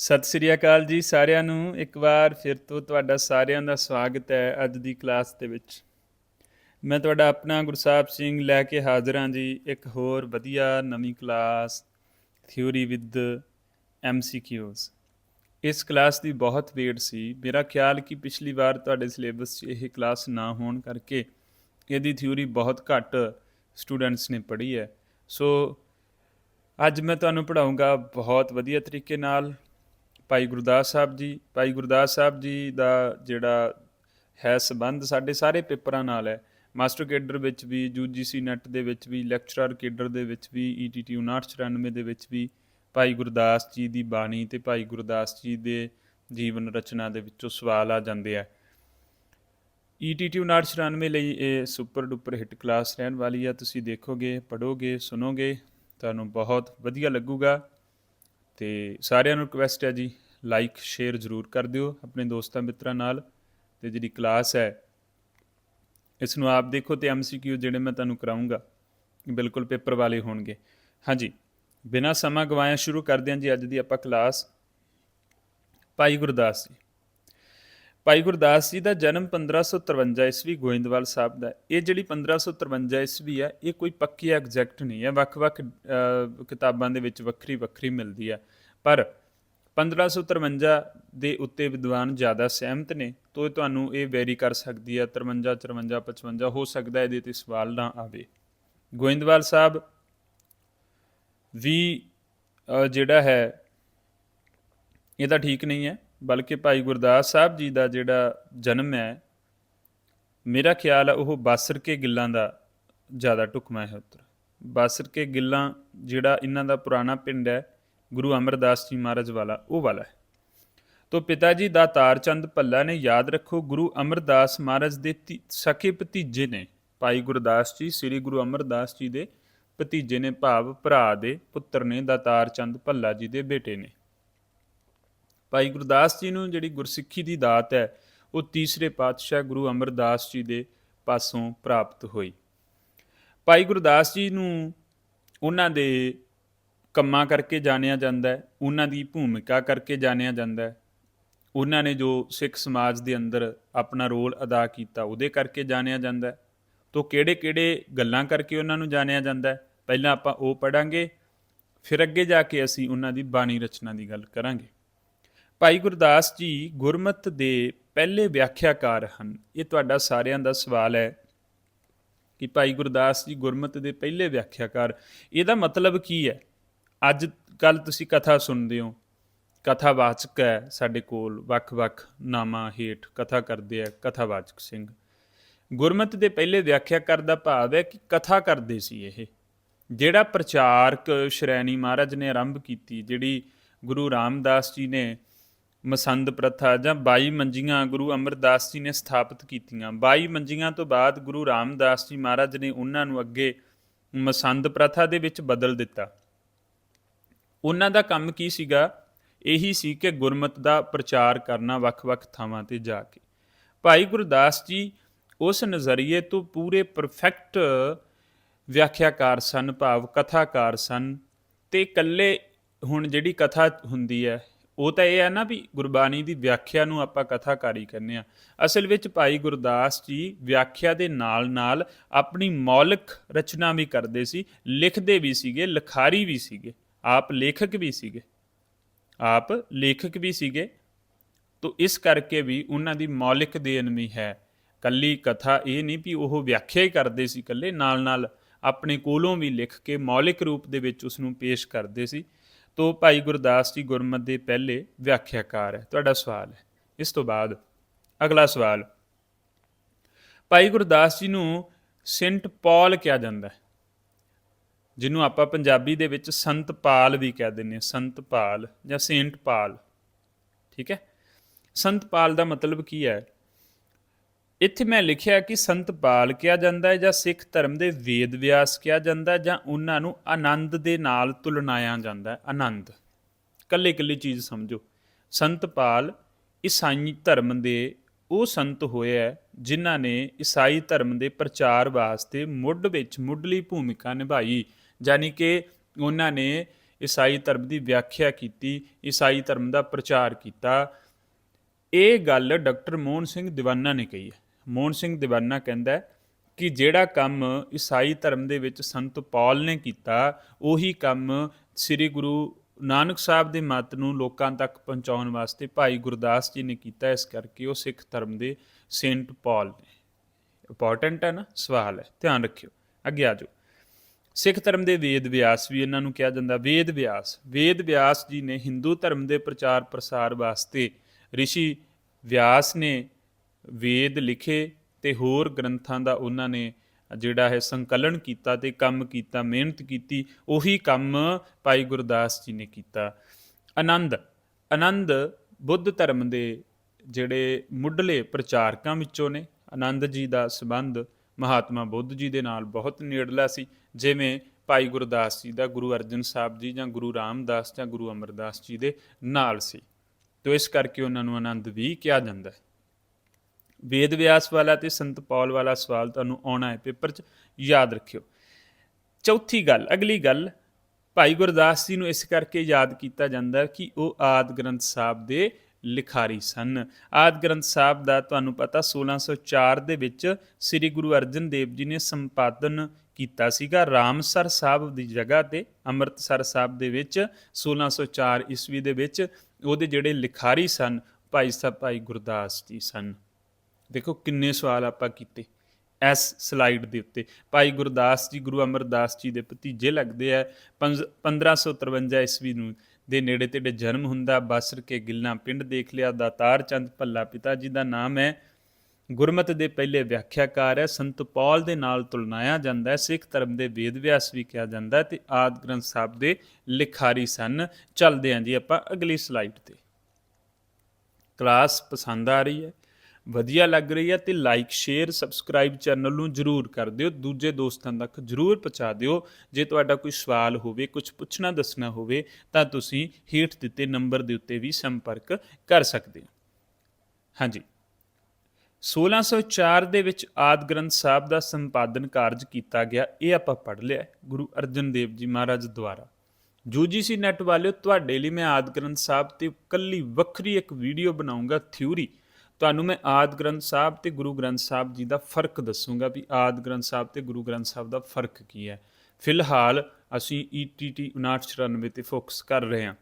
ਸਤਿ ਸ੍ਰੀ ਅਕਾਲ ਜੀ ਸਾਰਿਆਂ ਨੂੰ। ਇੱਕ ਵਾਰ ਫਿਰ ਤੋਂ ਤੁਹਾਡਾ ਸਾਰਿਆਂ ਦਾ ਸਵਾਗਤ ਹੈ ਅੱਜ ਦੀ ਕਲਾਸ ਦੇ ਵਿੱਚ। ਮੈਂ ਤੁਹਾਡਾ ਆਪਣਾ ਗੁਰਸਾਹਿਬ ਸਿੰਘ ਲੈ ਕੇ ਹਾਜ਼ਰ ਹਾਂ ਜੀ। ਇੱਕ ਹੋਰ ਵਧੀਆ ਨਵੀਂ ਕਲਾਸ ਥਿਊਰੀ ਵਿਦ ਐਮਸੀਕਿਊਜ਼ ਇਸ ਕਲਾਸ ਦੀ ਬਹੁਤ ਵੇਟ ਸੀ। ਮੇਰਾ ਖਿਆਲ ਕਿ ਪਿਛਲੀ ਵਾਰ ਤੁਹਾਡੇ ਸਿਲੇਬਸ 'ਚ ਇਹ ਕਲਾਸ ਨਾ ਹੋਣ ਕਰਕੇ ਇਹਦੀ ਥਿਊਰੀ ਬਹੁਤ ਘੱਟ ਸਟੂਡੈਂਟਸ ਨੇ ਪੜ੍ਹੀ ਹੈ। ਸੋ, ਅੱਜ ਮੈਂ ਤੁਹਾਨੂੰ ਪੜ੍ਹਾਉਂਗਾ ਬਹੁਤ ਵਧੀਆ ਤਰੀਕੇ ਨਾਲ। ਭਾਈ ਗੁਰਦਾਸ ਸਾਹਿਬ ਜੀ, ਭਾਈ ਗੁਰਦਾਸ ਸਾਹਿਬ ਜੀ ਦਾ ਜਿਹੜਾ ਹੈ ਸਬੰਧ ਸਾਡੇ ਸਾਰੇ ਪੇਪਰਾਂ ਨਾਲ ਹੈ। ਮਾਸਟਰ ਕੇਡਰ ਵਿੱਚ ਵੀ ਯੂਜੀਸੀ ਨੈਟ ਦੇ ਵਿੱਚ ਵੀ, ਲੈਕਚਰਰ ਕੇਡਰ ਦੇ ਵਿੱਚ ਵੀ E ਈਟੀਟੀ 5994 ਦੇ ਵਿੱਚ ਵੀ ਭਾਈ ਗੁਰਦਾਸ ਜੀ ਦੀ ਬਾਣੀ ਤੇ ਭਾਈ ਗੁਰਦਾਸ ਜੀ ਦੇ ਜੀਵਨ ਰਚਨਾ ਦੇ ਵਿੱਚੋਂ ਸਵਾਲ ਆ ਜਾਂਦੇ ਆ। E ਈਟੀਟੀ 5994 ਲਈ ਇਹ ਸੁਪਰ ਡੁਪਰ ਹਿੱਟ ਕਲਾਸ ਰਹਿਣ ਵਾਲੀ ਆ। ਤੁਸੀਂ ਦੇਖੋਗੇ ਪੜੋਗੇ ਸੁਣੋਗੇ, ਤੁਹਾਨੂੰ ਬਹੁਤ ਵਧੀਆ ਲੱਗੂਗਾ। ਤੇ ਸਾਰਿਆਂ ਨੂੰ ਰਿਕਵੈਸਟ ਹੈ ਜੀ ਲਾਈਕ ਸ਼ੇਅਰ ਜ਼ਰੂਰ ਕਰ ਦਿਓ ਆਪਣੇ ਦੋਸਤਾਂ ਮਿੱਤਰਾਂ ਨਾਲ ਤੇ ਜਿਹੜੀ ਕਲਾਸ ਹੈ ਇਸ ਨੂੰ ਆਪ ਦੇਖੋ ਤੇ ਐਮਸੀਕਿਊ ਜਿਹੜੇ ਮੈਂ ਤੁਹਾਨੂੰ ਕਰਾਉਂਗਾ ਬਿਲਕੁਲ ਪੇਪਰ ਵਾਲੇ ਹੋਣਗੇ। ਹਾਂਜੀ, ਬਿਨਾਂ ਸਮਾਂ ਗਵਾਇਆ ਸ਼ੁਰੂ ਕਰਦੇ ਹਾਂ ਜੀ ਅੱਜ ਦੀ ਆਪਾਂ ਕਲਾਸ ਭਾਈ ਗੁਰਦਾਸ ਜੀ। ਭਾਈ ਗੁਰਦਾਸ ਜੀ ਦਾ ਜਨਮ 1553 ਈਸਵੀ ਗੋਇੰਦਵਾਲ ਸਾਹਿਬ ਦਾ ਹੈ। ਇਹ ਜਿਹੜੀ 1553 ਈਸਵੀ ਹੈ ਇਹ ਕੋਈ ਪੱਕੀ ਐਗਜ਼ੈਕਟ ਨਹੀਂ ਹੈ। ਵੱਖ-ਵੱਖ ਅਹ, ਕਿਤਾਬਾਂ ਦੇ ਵਿੱਚ ਵੱਖਰੀ ਵੱਖਰੀ ਮਿਲਦੀ ਹੈ। ਪਰ 1553 ਦੇ ਉੱਤੇ ਵਿਦਵਾਨ ਜ਼ਿਆਦਾ ਸਹਿਮਤ ਨੇ ਤੋਂ ਇਹ ਤੁਹਾਨੂੰ ਇਹ ਵੈਰੀ ਕਰ ਸਕਦੀ ਹੈ 53 54 55 ਹੋ ਸਕਦਾ ਹੈ ਇਹਦੇ ਤੇ ਸਵਾਲ ਨਾ ਆਵੇ। ਗੋਇੰਦਵਾਲ ਸਾਹਿਬ ਵੀ ਅਹ, ਜਿਹੜਾ ਹੈ ਇਹ ਤਾਂ ਠੀਕ ਨਹੀਂ ਹੈ। ਬਲਕਿ ਭਾਈ ਗੁਰਦਾਸ ਸਾਹਿਬ ਜੀ ਦਾ ਜਿਹੜਾ ਜਨਮ ਹੈ, ਮੇਰਾ ਖਿਆਲ ਹੈ ਉਹ ਬਾਸਰ ਕੇ ਗਿੱਲਾਂ ਦਾ ਜ਼ਿਆਦਾ ਢੁਕਵਾਂ ਹੈ ਉੱਤਰ। ਬਾਸਰ ਕੇ ਗਿੱਲਾਂ ਜਿਹੜਾ ਇਹਨਾਂ ਦਾ ਪੁਰਾਣਾ ਪਿੰਡ ਹੈ, ਗੁਰੂ ਅਮਰਦਾਸ ਜੀ ਮਹਾਰਾਜ ਵਾਲਾ, ਉਹ ਵਾਲਾ ਹੈ। ਤੋ ਪਿਤਾ ਜੀ ਦਾ ਤਾਰਚੰਦ ਭੱਲਾ ਨੇ ਯਾਦ ਰੱਖੋ, ਗੁਰੂ ਅਮਰਦਾਸ ਮਹਾਰਾਜ ਦੇ ਤੀ- ਸਕੇ ਭਤੀਜੇ ਨੇ, ਭਾਈ ਗੁਰਦਾਸ ਜੀ, ਸ੍ਰੀ ਗੁਰੂ ਅਮਰਦਾਸ ਜੀ ਦੇ ਭਤੀਜੇ ਨੇ, ਭਾਵ ਭਰਾ ਦੇ ਪੁੱਤਰ ਨੇ ਦਾਤਾਰ ਚੰਦ ਭੱਲਾ ਜੀ ਦੇ ਬੇਟੇ ਨੇ। ਭਾਈ ਗੁਰਦਾਸ ਜੀ ਨੂੰ ਜਿਹੜੀ ਗੁਰਸਿੱਖੀ ਦੀ ਦਾਤ ਹੈ, ਉਹ ਤੀਸਰੇ ਪਾਤਸ਼ਾਹ ਗੁਰੂ ਅਮਰਦਾਸ ਜੀ ਦੇ ਪਾਸੋਂ ਪ੍ਰਾਪਤ ਹੋਈ। ਭਾਈ ਗੁਰਦਾਸ ਜੀ ਨੂੰ ਉਹਨਾਂ ਦੇ ਕੰਮਾਂ ਕਰਕੇ ਜਾਣਿਆ ਜਾਂਦਾ ਹੈ, ਉਹਨਾਂ ਦੀ ਭੂਮਿਕਾ ਕਰਕੇ ਜਾਣਿਆ ਜਾਂਦਾ ਹੈ। ਉਹਨਾਂ ਨੇ ਜੋ ਸਿੱਖ ਸਮਾਜ ਦੇ ਅੰਦਰ ਆਪਣਾ ਰੋਲ ਅਦਾ ਕੀਤਾ, ਉਹਦੇ ਕਰਕੇ ਜਾਣਿਆ ਜਾਂਦਾ ਹੈ। ਤੋਂ ਕਿਹੜੇ-ਕਿਹੜੇ ਗੱਲਾਂ ਕਰਕੇ ਉਹਨਾਂ ਨੂੰ ਜਾਣਿਆ ਜਾਂਦਾ ਹੈ, ਪਹਿਲਾਂ ਆਪਾਂ ਉਹ ਪੜਾਂਗੇ ਫਿਰ ਅੱਗੇ ਜਾ ਕੇ ਅਸੀਂ ਉਹਨਾਂ ਦੀ ਬਾਣੀ ਰਚਨਾ ਦੀ ਗੱਲ ਕਰਾਂਗੇ। ਭਾਈ ਗੁਰਦਾਸ ਜੀ ਗੁਰਮਤ ਦੇ ਪਹਿਲੇ ਵਿਆਖਿਆਕਾਰ ਹਨ। ਇਹ ਤੁਹਾਡਾ ਸਾਰਿਆਂ ਦਾ ਸਵਾਲ ਹੈ ਕਿ ਭਾਈ ਗੁਰਦਾਸ ਜੀ ਗੁਰਮਤ ਦੇ ਪਹਿਲੇ ਵਿਆਖਿਆਕਾਰ, ਇਹਦਾ ਮਤਲਬ ਕੀ ਹੈ? ਅੱਜ ਕੱਲ ਤੁਸੀਂ ਕਥਾ ਸੁਣਦੇ ਹੋ ਕਥਾਵਾਚਕ ਹੈ ਸਾਡੇ ਕੋਲ ਵੱਖ-ਵੱਖ ਨਾਮਾਂ ਹੇਠ ਕਥਾ ਕਰਦੇ ਆ ਕਥਾਵਾਚਕ ਸਿੰਘ। ਗੁਰਮਤ ਦੇ ਪਹਿਲੇ ਵਿਆਖਿਆਕਾਰ ਦਾ ਭਾਵ ਹੈ ਕਿ ਕਥਾ ਕਰਦੇ ਸੀ ਇਹ। ਜਿਹੜਾ ਪ੍ਰਚਾਰਕ ਸ਼੍ਰੈਣੀ ਮਹਾਰਾਜ ਨੇ ਆਰੰਭ ਕੀਤੀ, ਜਿਹੜੀ ਗੁਰੂ ਰਾਮਦਾਸ ਜੀ ਨੇ ਮਸੰਦ ਪ੍ਰਥਾ ਜਾਂ 22 ਮੰਜੀਆਂ ਗੁਰੂ ਅਮਰਦਾਸ ਜੀ ਨੇ ਸਥਾਪਿਤ ਕੀਤੀਆਂ। 22 ਮੰਜੀਆਂ ਤੋਂ ਬਾਅਦ ਗੁਰੂ ਰਾਮਦਾਸ ਜੀ ਮਹਾਰਾਜ ਨੇ ਉਹਨਾਂ ਨੂੰ ਅੱਗੇ ਮਸੰਦ ਪ੍ਰਥਾ ਦੇ ਵਿੱਚ ਬਦਲ ਦਿੱਤਾ। ਉਹਨਾਂ ਦਾ ਕੰਮ ਕੀ ਸੀਗਾ? ਇਹੀ ਸੀ ਕਿ ਗੁਰਮਤ ਦਾ ਪ੍ਰਚਾਰ ਕਰਨਾ ਵੱਖ-ਵੱਖ ਥਾਵਾਂ ਤੇ ਜਾ ਕੇ। ਭਾਈ ਗੁਰਦਾਸ ਜੀ ਉਸ ਨਜ਼ਰੀਏ ਤੋਂ ਪੂਰੇ ਪਰਫੈਕਟ ਵਿਆਖਿਆਕਾਰ ਸਨ, ਭਾਵ ਕਥਾਕਾਰ ਸਨ ਤੇ ਇਕੱਲੇ ਹੁਣ ਜਿਹੜੀ ਕਥਾ ਹੁੰਦੀ ਹੈ ਉਹ ਤਾਂ ਇਹ ਹੈ ਨਾ ਵੀ ਗੁਰਬਾਣੀ ਦੀ ਵਿਆਖਿਆ ਨੂੰ ਆਪਾਂ ਕਥਾਕਾਰੀ ਕਹਿੰਦੇ ਆ ਅਸਲ ਵਿੱਚ ਭਾਈ ਗੁਰਦਾਸ ਜੀ ਵਿਆਖਿਆ ਦੇ ਨਾਲ-ਨਾਲ ਆਪਣੀ ਮੌਲਿਕ ਰਚਨਾ ਵੀ ਕਰਦੇ ਸੀ, ਲਿਖਦੇ ਵੀ ਸੀਗੇ, ਲਿਖਾਰੀ ਵੀ ਸੀਗੇ, ਆਪ ਲੇਖਕ ਵੀ ਸੀਗੇ। ਆਪ ਲੇਖਕ ਵੀ ਸੀਗੇ। ਤੋ ਇਸ ਕਰਕੇ ਵੀ ਉਹਨਾਂ ਦੀ ਮੌਲਿਕ ਦੇਣ ਵੀ ਹੈ। ਕੱਲੀ ਕਥਾ ਇਹ ਨਹੀਂ ਵੀ ਉਹ ਵਿਆਖਿਆ ਹੀ ਕਰਦੇ ਸੀ ਕੱਲੇ ਨਾਲ-ਨਾਲ ਆਪਣੇ ਕੋਲੋਂ ਵੀ ਲਿਖ ਕੇ ਮੌਲਿਕ ਰੂਪ ਦੇ ਵਿੱਚ ਉਸ ਨੂੰ ਪੇਸ਼ ਕਰਦੇ ਸੀ। ਤੋਂ ਭਾਈ ਗੁਰਦਾਸ ਜੀ ਗੁਰਮਤ ਦੇ ਪਹਿਲੇ ਵਿਆਖਿਆਕਾਰ ਹੈ। ਤੁਹਾਡਾ ਸਵਾਲ ਹੈ। ਇਸ ਤੋਂ ਬਾਅਦ ਅਗਲਾ ਸਵਾਲ। ਭਾਈ ਗੁਰਦਾਸ ਜੀ ਨੂੰ ਸੈਂਟ ਪੌਲ ਕਿਹਾ ਜਾਂਦਾ ਹੈ, ਜਿਹਨੂੰ ਆਪਾਂ ਪੰਜਾਬੀ ਦੇ ਵਿੱਚ ਸੰਤ ਪਾਲ ਵੀ ਕਹਿ ਦਿੰਦੇ ਹਾਂ। ਸੰਤ ਪਾਲ ਜਾਂ ਸੇਂਟ ਪਾਲ। ਠੀਕ ਹੈ? ਸੰਤ ਪਾਲ ਦਾ ਮਤਲਬ ਕੀ ਹੈ? ਇੱਥੇ ਮੈਂ ਲਿਖਿਆ ਕਿ ਸੰਤ ਪਾਲ ਕਿਹਾ ਜਾਂਦਾ ਹੈ ਜਾਂ ਸਿੱਖ ਧਰਮ ਦੇ ਵੇਦ ਵਿਆਸ ਕਿਹਾ ਜਾਂਦਾ ਹੈ ਜਾਂ ਉਹਨਾਂ ਨੂੰ ਆਨੰਦ ਦੇ ਨਾਲ ਤੁਲਨਾਇਆ ਜਾਂਦਾ ਹੈ, ਆਨੰਦ। ਕੱਲੇ ਕੱਲੇ ਚੀਜ਼ ਸਮਝੋ। ਸੰਤ ਪਾਲ ਈਸਾਈ ਧਰਮ ਦੇ ਉਹ ਸੰਤ ਹੋਏ ਹੈ ਜਿਨ੍ਹਾਂ ਨੇ ਈਸਾਈ ਧਰਮ ਦੇ ਪ੍ਰਚਾਰ ਵਾਸਤੇ ਮੁੱਢ ਵਿੱਚ ਮੁੱਢਲੀ ਭੂਮਿਕਾ ਨਿਭਾਈ। ਯਾਨੀ ਕਿ ਉਹਨਾਂ ਨੇ ਈਸਾਈ ਧਰਮ ਦੀ ਵਿਆਖਿਆ ਕੀਤੀ, ਈਸਾਈ ਧਰਮ ਦਾ ਪ੍ਰਚਾਰ ਕੀਤਾ। ਇਹ ਗੱਲ ਡਾਕਟਰ ਮੋਹਨ ਸਿੰਘ ਦੀਵਾਨਾ ਨੇ ਕਹੀ ਹੈ। ਮੋਹਨ ਸਿੰਘ ਦੀਵਾਨਾ ਕਹਿੰਦਾ ਹੈ ਕਿ ਜਿਹੜਾ ਕੰਮ ਈਸਾਈ ਧਰਮ ਦੇ ਵਿੱਚ ਸੰਤ ਪੌਲ ਨੇ ਕੀਤਾ, ਉਹੀ ਕੰਮ ਸ੍ਰੀ ਗੁਰੂ ਨਾਨਕ ਸਾਹਿਬ ਦੇ ਮਤ ਨੂੰ ਲੋਕਾਂ ਤੱਕ ਪਹੁੰਚਾਉਣ ਵਾਸਤੇ ਭਾਈ ਗੁਰਦਾਸ ਜੀ ਨੇ ਕੀਤਾ। ਇਸ ਕਰਕੇ ਉਹ ਸਿੱਖ ਧਰਮ ਦੇ ਸੇਂਟ ਪੌਲ ਨੇ। ਇੰਪੋਰਟੈਂਟ ਹੈ ਨਾ? ਸਵਾਲ ਹੈ। ਧਿਆਨ ਰੱਖਿਓ। ਅੱਗੇ ਆ ਜਾਓ। ਸਿੱਖ ਧਰਮ ਦੇ ਵੇਦ ਵਿਆਸ ਵੀ ਇਹਨਾਂ ਨੂੰ ਕਿਹਾ ਜਾਂਦਾ। ਵੇਦ ਵਿਆਸ ਵੇਦ ਵਿਆਸ ਜੀ ਨੇ ਹਿੰਦੂ ਧਰਮ ਦੇ ਪ੍ਰਚਾਰ ਪ੍ਰਸਾਰ ਵਾਸਤੇ ਰਿਸ਼ੀ ਵਿਆਸ ਨੇ ਵੇਦ ਲਿਖੇ ਤੇ ਹੋਰ ਗ੍ਰੰਥਾਂ ਦਾ ਉਹਨਾਂ ਨੇ ਜਿਹੜਾ ਹੈ ਸੰਕਲਨ ਕੀਤਾ ਤੇ ਕੰਮ ਕੀਤਾ, ਮਿਹਨਤ ਕੀਤੀ, ਉਹੀ ਕੰਮ ਭਾਈ ਗੁਰਦਾਸ ਜੀ ਨੇ ਕੀਤਾ। ਆਨੰਦ ਆਨੰਦ ਬੁੱਧ ਧਰਮ ਦੇ ਜਿਹੜੇ ਮੁੱਢਲੇ ਪ੍ਰਚਾਰਕਾਂ ਵਿੱਚੋਂ ਨੇ। ਆਨੰਦ ਜੀ ਦਾ ਸਬੰਧ ਮਹਾਤਮਾ ਬੁੱਧ ਜੀ ਦੇ ਨਾਲ ਬਹੁਤ ਨੇੜਲਾ ਸੀ। ਜਿਵੇਂ ਭਾਈ ਗੁਰਦਾਸ ਜੀ ਦਾ ਗੁਰੂ ਅਰਜਨ ਸਾਹਿਬ ਜੀ ਜਾਂ ਗੁਰੂ ਰਾਮਦਾਸ ਜਾਂ ਗੁਰੂ ਅਮਰਦਾਸ ਜੀ ਦੇ ਨਾਲ ਸੀ। ਤੋ ਇਸ ਕਰਕੇ ਉਹਨਾਂ ਨੂੰ ਆਨੰਦ ਵੀ ਕਿਹਾ ਜਾਂਦਾ ਹੈ। ਵੇਦ ਵਿਆਸ ਵਾਲਾ ਤੇ ਸੰਤ ਪੌਲ ਵਾਲਾ ਸਵਾਲ ਤੁਹਾਨੂੰ ਆਉਣਾ ਹੈ ਪੇਪਰ 'ਚ, ਯਾਦ ਰੱਖਿਓ। ਚੌਥੀ ਗੱਲ, ਅਗਲੀ ਗੱਲ, ਭਾਈ ਗੁਰਦਾਸ ਜੀ ਨੂੰ ਇਸ ਕਰਕੇ ਯਾਦ ਕੀਤਾ ਜਾਂਦਾ ਕਿ ਉਹ ਆਦ ਗ੍ਰੰਥ ਸਾਹਿਬ ਦੇ ਲਿਖਾਰੀ ਸਨ। ਆਦ ਗ੍ਰੰਥ ਸਾਹਿਬ ਦਾ ਤੁਹਾਨੂੰ ਪਤਾ 1604 ਦੇ ਵਿੱਚ ਸ੍ਰੀ ਗੁਰੂ ਅਰਜਨ ਦੇਵ ਜੀ ਨੇ ਸੰਪਾਦਨ ਕੀਤਾ ਸੀਗਾ ਰਾਮਸਰ ਸਾਹਿਬ ਦੀ ਜਗ੍ਹਾ ਤੇ, ਅੰਮ੍ਰਿਤਸਰ ਸਾਹਿਬ ਦੇ ਵਿੱਚ 1604 ਈਸਵੀ ਦੇ ਵਿੱਚ। ਉਹਦੇ ਜਿਹੜੇ ਲਿਖਾਰੀ ਸਨ, ਭਾਈ ਸਾਹਿਬ, ਭਾਈ ਗੁਰਦਾਸ ਜੀ ਸਨ। ਦੇਖੋ ਕਿੰਨੇ ਸਵਾਲ ਆਪਾਂ ਕੀਤੇ ਇਸ ਸਲਾਈਡ ਦੇ ਉੱਤੇ। ਭਾਈ ਗੁਰਦਾਸ ਜੀ, ਗੁਰੂ ਅਮਰਦਾਸ ਜੀ ਦੇ ਭਤੀਜੇ ਲੱਗਦੇ ਆ ਪੰਜ- 1553 ਈਸਵੀ ਨੂੰ। ਦੇ ਨੇੜੇ ਤੇੜੇ ਜਨਮ ਹੁੰਦਾ, ਬਸਰ ਕੇ ਗਿੱਲਾਂ ਪਿੰਡ ਦੇਖ ਲਿਆ, ਦਾਤਾਰ ਚੰਦ ਭੱਲਾ ਪਿਤਾ ਜੀ ਦਾ ਨਾਮ ਹੈ। ਗੁਰਮਤ ਦੇ ਪਹਿਲੇ ਵਿਆਖਿਆਕਾਰ ਹੈ, ਸੰਤ ਪੌਲ ਦੇ ਨਾਲ ਤੁਲਨਾਇਆ ਜਾਂਦਾ ਹੈ, ਸਿੱਖ ਧਰਮ ਦੇ ਵੇਦ ਵਿਆਸ ਵੀ ਕਿਹਾ ਜਾਂਦਾ ਹੈ ਤੇ ਆਦ ਗ੍ਰੰਥ ਸਾਹਿਬ ਦੇ ਲਿਖਾਰੀ ਸਨ। ਚੱਲਦੇ ਹਾਂ ਜੀ ਆਪਾਂ ਅਗਲੀ ਸਲਾਈਡ ਤੇ। ਕਲਾਸ ਪਸੰਦ ਆ ਰਹੀ ਹੈ। ਵਧੀਆ ਲੱਗ ਰਹੀ ਹੈ ਤੇ ਲਾਈਕ ਸ਼ੇਅਰ ਸਬਸਕ੍ਰਾਈਬ ਚੈਨਲ ਨੂੰ ਜਰੂਰ ਕਰ ਦਿਓ। ਦੂਜੇ ਦੋਸਤਾਂ ਤੱਕ ਜਰੂਰ ਪਹੁੰਚਾ ਦਿਓ। ਜੇ ਤੁਹਾਡਾ ਕੋਈ ਸਵਾਲ ਹੋਵੇ ਕੁਝ ਪੁੱਛਣਾ ਦੱਸਣਾ ਹੋਵੇ, ਤਾਂ ਤੁਸੀਂ ਹੇਠ ਦਿੱਤੇ ਨੰਬਰ ਦੇ ਉੱਤੇ ਵੀ ਸੰਪਰਕ ਕਰ ਸਕਦੇ ਹੋ। ਹਾਂਜੀ। 1604 ਦੇ ਵਿੱਚ ਆਦ ਗ੍ਰੰਥ ਸਾਹਿਬ ਦਾ ਸੰਪਾਦਨ ਕਾਰਜ ਕੀਤਾ ਗਿਆ। ਇਹ ਆਪਾਂ ਪੜ੍ਹ ਲਿਆ ਗੁਰੂ ਅਰਜਨ ਦੇਵ ਜੀ ਮਹਾਰਾਜ ਦੁਆਰਾ। UGC ਨੈਟ ਵਾਲਿਓ, ਤੁਹਾਡੇ ਲਈ ਮੈਂ ਆਦ ਗ੍ਰੰਥ ਸਾਹਿਬ ਤੇ ਕੱਲੀ ਵੱਖਰੀ ਇੱਕ ਵੀਡੀਓ ਬਣਾਉਂਗਾ ਥਿਊਰੀ ਤੁਹਾਨੂੰ ਮੈਂ ਆਦ ਗ੍ਰੰਥ ਸਾਹਿਬ ਤੇ ਗੁਰੂ ਗ੍ਰੰਥ ਸਾਹਿਬ ਜੀ ਦਾ ਫ਼ਰਕ ਦੱਸੂਗਾ ਵੀ ਆਦ ਗ੍ਰੰਥ ਸਾਹਿਬ ਤੇ ਗੁਰੂ ਗ੍ਰੰਥ ਸਾਹਿਬ ਦਾ ਫ਼ਰਕ ਕੀ ਹੈ। ਫਿਲਹਾਲ ਅਸੀਂ E ETT 5994 ਤੇ ਫੋਕਸ ਕਰ ਰਹੇ ਹਾਂ।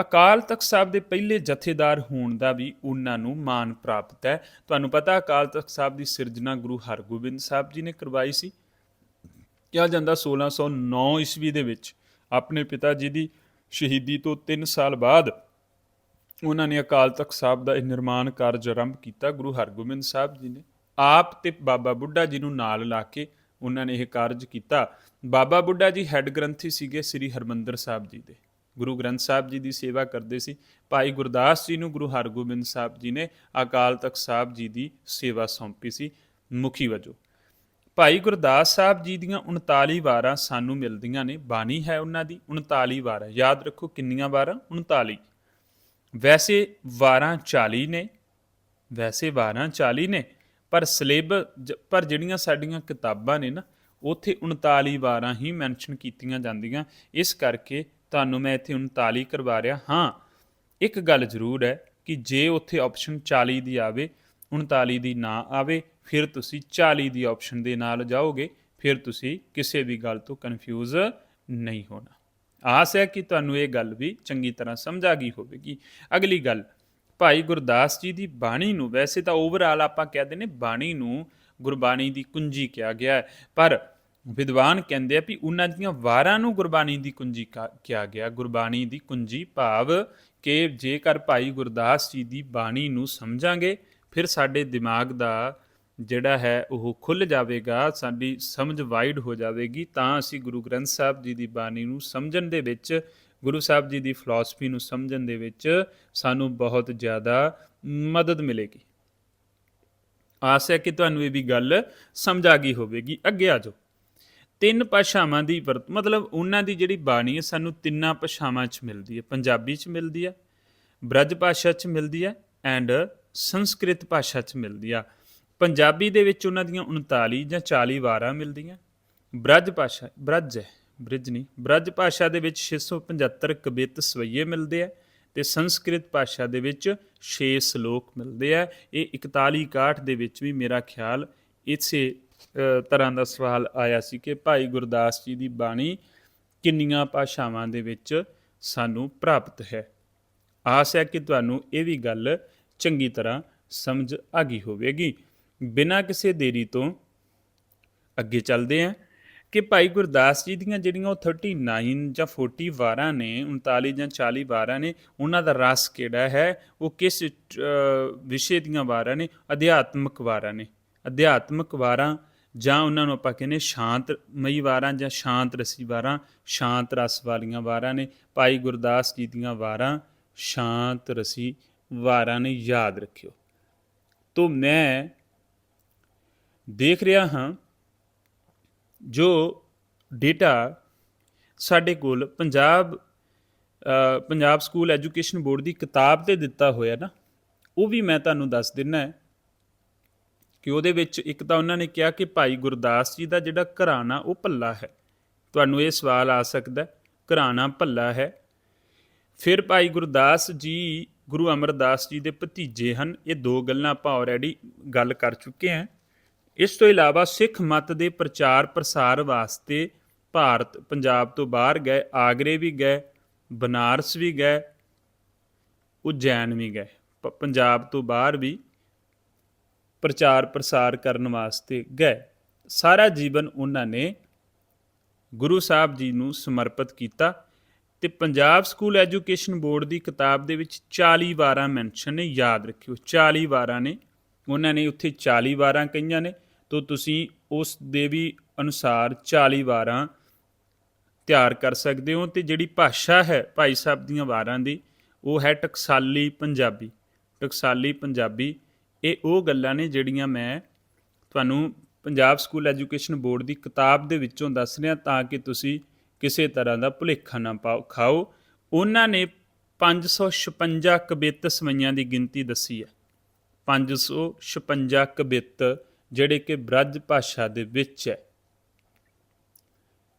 ਅਕਾਲ ਤਖਤ ਸਾਹਿਬ ਦੇ ਪਹਿਲੇ ਜਥੇਦਾਰ ਹੋਣ ਦਾ ਵੀ ਉਹਨਾਂ ਨੂੰ ਮਾਣ ਪ੍ਰਾਪਤ ਹੈ। ਤੁਹਾਨੂੰ ਪਤਾ ਅਕਾਲ ਤਖਤ ਸਾਹਿਬ ਦੀ ਸਿਰਜਣਾ ਗੁਰੂ ਹਰਗੋਬਿੰਦ ਸਾਹਿਬ ਜੀ ਨੇ ਕਰਵਾਈ ਸੀ। ਕਿਹਾ ਜਾਂਦਾ 1609 ਈਸਵੀ ਦੇ ਵਿੱਚ ਆਪਣੇ ਪਿਤਾ ਜੀ ਦੀ ਸ਼ਹੀਦੀ ਤੋਂ 3 ਸਾਲ ਬਾਅਦ ਉਹਨਾਂ ਨੇ ਅਕਾਲ ਤਖਤ ਸਾਹਿਬ ਦਾ ਇਹ ਨਿਰਮਾਣ ਕਾਰਜ ਆਰੰਭ ਕੀਤਾ, ਗੁਰੂ ਹਰਗੋਬਿੰਦ ਸਾਹਿਬ ਜੀ ਨੇ। ਆਪ ਤੇ ਬਾਬਾ ਬੁੱਢਾ ਜੀ ਨੂੰ ਨਾਲ ਲਾ ਕੇ ਉਹਨਾਂ ਨੇ ਇਹ ਕਾਰਜ ਕੀਤਾ। ਬਾਬਾ ਬੁੱਢਾ ਜੀ ਹੈੱਡ ਗ੍ਰੰਥੀ ਸੀਗੇ ਸ੍ਰੀ ਹਰਮੰਦਰ ਸਾਹਿਬ ਜੀ ਦੇ। ਗੁਰੂ ਗ੍ਰੰਥ ਸਾਹਿਬ ਜੀ ਦੀ ਸੇਵਾ ਕਰਦੇ ਸੀ। ਭਾਈ ਗੁਰਦਾਸ ਜੀ ਨੂੰ ਗੁਰੂ ਹਰਗੋਬਿੰਦ ਸਾਹਿਬ ਜੀ ਨੇ ਅਕਾਲ ਤਖਤ ਸਾਹਿਬ ਜੀ ਦੀ ਸੇਵਾ ਸੌਂਪੀ ਸੀ। ਮੁਖੀ ਵਜੋਂ ਭਾਈ ਗੁਰਦਾਸ ਸਾਹਿਬ ਜੀ ਦੀਆਂ 39 ਵਾਰਾਂ ਸਾਨੂੰ ਮਿਲਦੀਆਂ ਨੇ। ਬਾਣੀ ਹੈ ਉਹਨਾਂ ਦੀ 39 ਵਾਰਾਂ। ਯਾਦ ਰੱਖੋ ਕਿੰਨੀਆਂ ਵਾਰਾਂ? 39 ਵੈਸੇ ਵਾਰਾਂ 40 ਨੇ, ਵੈਸੇ ਵਾਰਾਂ 40 ਨੇ, ਪਰ ਸਿਲੇਬਸ ਪਰ ਜਿਹੜੀਆਂ ਸਾਡੀਆਂ ਕਿਤਾਬਾਂ ਨੇ ਨਾ, ਉੱਥੇ 39 ਵਾਰਾਂ ਹੀ ਮੈਂਸ਼ਨ ਕੀਤੀਆਂ ਜਾਂਦੀਆਂ। ਇਸ ਕਰਕੇ ਤੁਹਾਨੂੰ ਮੈਂ ਇੱਥੇ 39 ਕਰਵਾ ਰਿਹਾ ਹਾਂ। ਇੱਕ ਗੱਲ ਜ਼ਰੂਰ ਹੈ ਕਿ ਜੇ ਉੱਥੇ ਆਪਸ਼ਨ 40 ਦੀ ਆਵੇ 39 ਦੀ ਨਾ ਆਵੇ, ਫਿਰ ਤੁਸੀਂ 40 ਦੀ ਆਪਸ਼ਨ ਦੇ ਨਾਲ ਜਾਓਗੇ, ਫਿਰ ਤੁਸੀਂ ਕਿਸੇ ਵੀ ਗੱਲ ਤੋਂ ਕਨਫਿਊਜ਼ ਨਹੀਂ ਹੋਣਾ। ਆਸ ਹੈ ਕਿ ਤੁਹਾਨੂੰ ਇਹ ਗੱਲ ਵੀ ਚੰਗੀ ਤਰ੍ਹਾਂ ਸਮਝ ਆ ਗਈ ਹੋਵੇਗੀ। ਅਗਲੀ ਗੱਲ, ਭਾਈ ਗੁਰਦਾਸ ਜੀ ਦੀ ਬਾਣੀ ਨੂੰ ਵੈਸੇ ਤਾਂ ਓਵਰਆਲ ਆਪਾਂ ਕਹਿੰਦੇ ਨੇ ਬਾਣੀ ਨੂੰ ਗੁਰਬਾਣੀ ਦੀ ਕੁੰਜੀ ਕਿਹਾ ਗਿਆ ਹੈ, ਪਰ ਵਿਦਵਾਨ ਕਹਿੰਦੇ ਆ ਵੀ ਉਹਨਾਂ ਦੀਆਂ ਵਾਰਾਂ ਨੂੰ ਗੁਰਬਾਣੀ ਦੀ ਕੁੰਜੀ ਕਾ- ਕਿਹਾ ਗਿਆ। ਗੁਰਬਾਣੀ ਦੀ ਕੁੰਜੀ ਭਾਵ ਕਿ ਜੇਕਰ ਭਾਈ ਗੁਰਦਾਸ ਜੀ ਦੀ ਬਾਣੀ ਨੂੰ ਸਮਝਾਂਗੇ, ਫਿਰ ਸਾਡੇ ਦਿਮਾਗ ਦਾ ਜਿਹੜਾ ਹੈ ਉਹ ਖੁੱਲ ਜਾਵੇਗਾ, ਸਾਡੀ ਸਮਝ ਵਾਈਡ ਹੋ ਜਾਵੇਗੀ, ਤਾਂ ਅਸੀਂ ਗੁਰੂ ਗ੍ਰੰਥ ਸਾਹਿਬ ਜੀ ਦੀ ਬਾਣੀ ਨੂੰ ਸਮਝਣ ਦੇ ਵਿੱਚ, ਗੁਰੂ ਸਾਹਿਬ ਜੀ ਦੀ ਫਿਲਾਸਫੀ ਨੂੰ ਸਮਝਣ ਦੇ ਵਿੱਚ ਸਾਨੂੰ ਬਹੁਤ ਜ਼ਿਆਦਾ ਮਦਦ ਮਿਲੇਗੀ। ਆਸ ਹੈ ਕਿ ਤੁਹਾਨੂੰ ਇਹ ਵੀ ਗੱਲ ਸਮਝ ਆ ਗਈ ਹੋਵੇਗੀ। ਅੱਗੇ ਆ ਜਾਓ। ਤਿੰਨ ਭਾਸ਼ਾਵਾਂ ਦੀ ਵਰਤ, ਮਤਲਬ ਉਹਨਾਂ ਦੀ ਜਿਹੜੀ ਬਾਣੀ ਹੈ, ਸਾਨੂੰ ਤਿੰਨਾਂ ਭਾਸ਼ਾਵਾਂ 'ਚ ਮਿਲਦੀ ਹੈ। ਪੰਜਾਬੀ 'ਚ ਮਿਲਦੀ ਹੈ, ਬ੍ਰਜ ਭਾਸ਼ਾ 'ਚ ਮਿਲਦੀ ਹੈ, ਐਂਡ ਸੰਸਕ੍ਰਿਤ ਭਾਸ਼ਾ 'ਚ ਮਿਲਦੀ ਆ। ਪੰਜਾਬੀ ਦੇ ਵਿੱਚ ਉਹਨਾਂ ਦੀਆਂ 39 ਜਾਂ 40 ਵਾਰਾਂ ਮਿਲਦੀਆਂ। ਬ੍ਰਜ ਭਾਸ਼ਾ, ਬ੍ਰਜ ਹੈ, ਬ੍ਰਿਜ ਨਹੀਂ, ਬ੍ਰਜ ਭਾਸ਼ਾ ਦੇ ਵਿੱਚ 675 ਕਵਿਤ ਸਵਈਏ ਮਿਲਦੇ ਆ ਤੇ ਸੰਸਕ੍ਰਿਤ ਭਾਸ਼ਾ ਦੇ ਵਿੱਚ 6 ਸ਼ਲੋਕ ਮਿਲਦੇ ਆ। ਇਹ 41 61 ਦੇ ਵਿੱਚ ਵੀ ਮੇਰਾ ਖਿਆਲ ਇਸੇ ਤਰ੍ਹਾਂ ਦਾ ਸਵਾਲ ਆਇਆ ਸੀ ਕਿ ਭਾਈ ਗੁਰਦਾਸ ਜੀ ਦੀ ਬਾਣੀ ਕਿੰਨੀਆਂ ਭਾਸ਼ਾਵਾਂ ਦੇ ਵਿੱਚ ਸਾਨੂੰ ਪ੍ਰਾਪਤ ਹੈ। ਆਸ ਹੈ ਕਿ ਤੁਹਾਨੂੰ ਇਹ ਵੀ ਗੱਲ ਚੰਗੀ ਤਰ੍ਹਾਂ ਸਮਝ ਆ ਗਈ ਹੋਵੇਗੀ। ਬਿਨਾਂ ਕਿਸੇ ਦੇਰੀ ਤੋਂ ਅੱਗੇ ਚੱਲਦੇ ਹਾਂ ਕਿ ਭਾਈ ਗੁਰਦਾਸ ਜੀ ਦੀਆਂ ਜਿਹੜੀਆਂ ਉਹ 39 ਜਾਂ 40 ਵਾਰਾਂ ਨੇ 39 ਜਾਂ 40 ਵਾਰਾਂ ਨੇ, ਉਹਨਾਂ ਦਾ ਰਸ ਕਿਹੜਾ ਹੈ? ਉਹ ਕਿਸ ਵਿਸ਼ੇ ਦੀਆਂ ਵਾਰਾਂ ਨੇ? ਅਧਿਆਤਮਕ ਵਾਰਾਂ ਨੇ। ਅਧਿਆਤਮਕ ਵਾਰਾਂ ਜਾਂ ਉਹਨਾਂ ਨੂੰ ਆਪਾਂ ਕਹਿੰਦੇ ਸ਼ਾਂਤਮਈ ਵਾਰਾਂ ਜਾਂ ਸ਼ਾਂਤ ਰਸੀ ਵਾਰਾਂ ਸ਼ਾਂਤ ਰਸ ਵਾਲੀਆਂ ਵਾਰਾਂ ਨੇ। ਭਾਈ ਗੁਰਦਾਸ ਜੀ ਦੀਆਂ ਵਾਰਾਂ ਸ਼ਾਂਤ ਰਸੀ ਵਾਰਾਂ ਨੇ, ਯਾਦ ਰੱਖਿਓ। ਤੋ ਮੈਂ ਦੇਖ ਰਿਹਾ ਹਾਂ, ਜੋ ਡੇਟਾ ਸਾਡੇ ਕੋਲ Punjab Punjab school education board ਦੀ ਕਿਤਾਬ ਤੇ ਦਿੱਤਾ ਹੋਇਆ ਨਾ, ਉਹ ਵੀ ਮੈਂ ਤੁਹਾਨੂੰ ਦੱਸ ਦਿੰਨਾ ਕਿ ਉਹਦੇ ਵਿੱਚ ਇੱਕ ਤਾਂ ਉਹਨਾਂ ਨੇ ਕਿਹਾ ਕਿ ਭਾਈ ਗੁਰਦਾਸ ਜੀ ਦਾ ਜਿਹੜਾ ਘਰਾਣਾ, ਉਹ ਭੱਲਾ ਹੈ। ਤੁਹਾਨੂੰ ਇਹ ਸਵਾਲ ਆ ਸਕਦਾ ਘਰਾਣਾ ਭੱਲਾ ਹੈ। ਫਿਰ ਭਾਈ ਗੁਰਦਾਸ ਜੀ, ਗੁਰੂ ਅਮਰਦਾਸ ਜੀ ਦੇ ਭਤੀਜੇ ਹਨ, ਇਹ ਦੋ ਗੱਲਾਂ ਆਪਾਂ ਆਲਰੇਡੀ ਗੱਲ ਕਰ ਚੁੱਕੇ ਹਾਂ। ਇਸ ਤੋਂ ਇਲਾਵਾ ਸਿੱਖ ਮਤ ਦੇ ਪ੍ਰਚਾਰ ਪ੍ਰਸਾਰ ਵਾਸਤੇ ਭਾਰਤ ਪੰਜਾਬ ਤੋਂ ਬਾਹਰ ਗਏ, ਆਗਰੇ ਵੀ ਗਏ, ਬਨਾਰਸ ਵੀ ਗਏ, ਉਜੈਨ ਵੀ ਗਏ। ਪੰਜਾਬ ਤੋਂ ਬਾਹਰ ਵੀ ਪ੍ਰਚਾਰ ਪ੍ਰਸਾਰ ਕਰਨ ਵਾਸਤੇ ਗਏ। ਸਾਰਾ ਜੀਵਨ ਉਹਨਾਂ ਨੇ ਗੁਰੂ ਸਾਹਿਬ ਜੀ ਨੂੰ ਸਮਰਪਿਤ ਕੀਤਾ ਤੇ ਪੰਜਾਬ ਸਕੂਲ ਐਜੂਕੇਸ਼ਨ ਬੋਰਡ ਦੀ ਕਿਤਾਬ ਦੇ ਵਿੱਚ 40 ਵਾਰਾਂ ਮੈਂਸ਼ਨ ਨੇ, ਯਾਦ ਰੱਖਿਓ 40 ਵਾਰਾਂ ਨੇ ਉਹਨਾਂ ਨੇ ਉੱਥੇ 40 ਵਾਰਾਂ ਕਹੀਆਂ ਨੇ, ਤੋਂ ਤੁਸੀਂ ਉਸ ਦੇ ਵੀ ਅਨੁਸਾਰ 40 ਵਾਰਾਂ ਤਿਆਰ ਕਰ ਸਕਦੇ ਹੋ, ਤੇ ਜਿਹੜੀ ਭਾਸ਼ਾ ਹੈ ਭਾਈ ਸਾਹਿਬ ਦੀਆਂ ਵਾਰਾਂ ਦੀ, ਉਹ ਹੈ ਟਕਸਾਲੀ ਪੰਜਾਬੀ। ਟਕਸਾਲੀ ਪੰਜਾਬੀ, ਇਹ ਉਹ ਗੱਲਾਂ ਨੇ ਜਿਹੜੀਆਂ ਮੈਂ ਤੁਹਾਨੂੰ ਪੰਜਾਬ ਸਕੂਲ ਐਜੂਕੇਸ਼ਨ ਬੋਰਡ ਦੀ ਕਿਤਾਬ ਦੇ ਵਿੱਚੋਂ ਦੱਸ ਰਿਹਾ, ਤਾਂ ਕਿ ਤੁਸੀਂ ਕਿਸੇ ਤਰ੍ਹਾਂ ਦਾ ਭੁਲੇਖਾ ਨਾ ਪਾਓ, ਖਾਓ। ਉਹਨਾਂ ਨੇ 556 ਕਬਿੱਤ ਸਮਈਆਂ ਦੀ ਗਿਣਤੀ ਦੱਸੀ ਹੈ। 556 ਕਬਿੱਤ ਜਿਹੜੇ ਕਿ ਬ੍ਰਜ ਭਾਸ਼ਾ ਦੇ ਵਿੱਚ ਹੈ।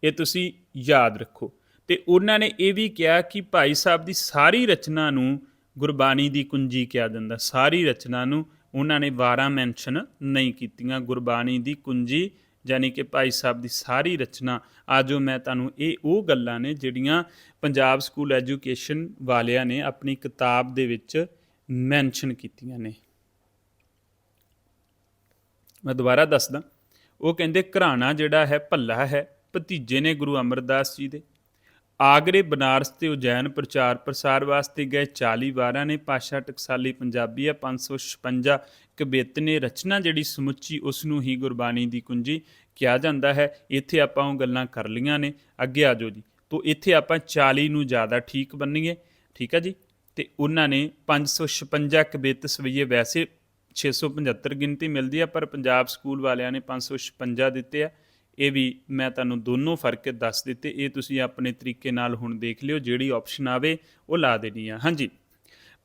ਇਹ ਤੁਸੀਂ ਯਾਦ ਰੱਖੋ। ਤੇ ਉਹਨਾਂ ਨੇ ਇਹ ਵੀ ਕਿਹਾ ਕਿ ਭਾਈ ਸਾਹਿਬ ਦੀ ਸਾਰੀ ਰਚਨਾ ਨੂੰ ਗੁਰਬਾਣੀ ਦੀ ਕੁੰਜੀ ਕਿਹਾ ਜਾਂਦਾ। ਸਾਰੀ ਰਚਨਾ ਨੂੰ ਉਹਨਾਂ ਨੇ ਵਾਰਾਂ ਮੈਂਸ਼ਨ ਨਹੀਂ ਕੀਤੀਆਂ। ਗੁਰਬਾਣੀ ਦੀ ਕੁੰਜੀ, ਯਾਨੀ ਕਿ ਭਾਈ ਸਾਹਿਬ ਦੀ ਸਾਰੀ ਰਚਨਾ। ਆਜੋ ਮੈਂ ਤੁਹਾਨੂੰ ਇਹ ਉਹ ਗੱਲਾਂ ਨੇ ਜਿਹੜੀਆਂ ਪੰਜਾਬ ਸਕੂਲ ਐਜੂਕੇਸ਼ਨ ਵਾਲਿਆਂ ਨੇ ਆਪਣੀ ਕਿਤਾਬ ਦੇ ਵਿੱਚ ਮੈਂਸ਼ਨ ਕੀਤੀਆਂ ਨੇ। ਮੈਂ ਦੁਬਾਰਾ ਦੱਸਦਾ। ਉਹ ਕਹਿੰਦੇ, ਘਰਾਣਾ ਜਿਹੜਾ ਹੈ, ਭੱਲਾ ਹੈ, ਭਤੀਜੇ ਨੇ ਗੁਰੂ ਅਮਰਦਾਸ ਜੀ ਦੇ। ਆਗਰੇ, ਬਨਾਰਸ ਤੇ ਉਜੈਨ ਪ੍ਰਚਾਰ ਪ੍ਰਸਾਰ ਵਾਸਤੇ ਗਏ 40 ਵਾਰਾਂ ਨੇ ਭਾਸ਼ਾ ਟਕਸਾਲੀ ਪੰਜਾਬੀ ਹੈ 556 ਕਬਿਤ ਨੇ ਰਚਨਾ ਜਿਹੜੀ ਸਮੁੱਚੀ ਉਸ ਨੂੰ ਹੀ ਗੁਰਬਾਣੀ ਦੀ ਕੁੰਜੀ ਕਿਹਾ ਜਾਂਦਾ ਹੈ। ਇੱਥੇ ਆਪਾਂ ਉਹ ਗੱਲਾਂ ਕਰ ਲੀਆਂ ਨੇ। ਅੱਗੇ ਆ ਜਾਓ ਜੀ। ਤੋਂ ਇੱਥੇ ਆਪਾਂ 40 ਨੂੰ ਜ਼ਿਆਦਾ ਠੀਕ ਬੰਨੀਏ। ਠੀਕ ਹੈ ਜੀ? ਤੇ ਉਹਨਾਂ ਨੇ 556 ਕਬਿਤ ਸਵਈਏ ਵੈਸੇ 675 ਗਿਣਤੀ ਮਿਲਦੀ ਹੈ ਪਰ ਪੰਜਾਬ ਸਕੂਲ ਵਾਲਿਆਂ ਨੇ 556 ਦਿੱਤੇ ਆ। ਇਹ ਵੀ ਮੈਂ ਤੁਹਾਨੂੰ ਦੋਨੋਂ ਫ਼ਰਕ ਦੱਸ ਦਿੱਤੇ। ਇਹ ਤੁਸੀਂ ਆਪਣੇ ਤਰੀਕੇ ਨਾਲ ਹੁਣ ਦੇਖ ਲਿਓ, ਜਿਹੜੀ ਆਪਸ਼ਨ ਆਵੇ, ਉਹ ਲਾ ਦੇਣੀ ਆ। ਹਾਂਜੀ।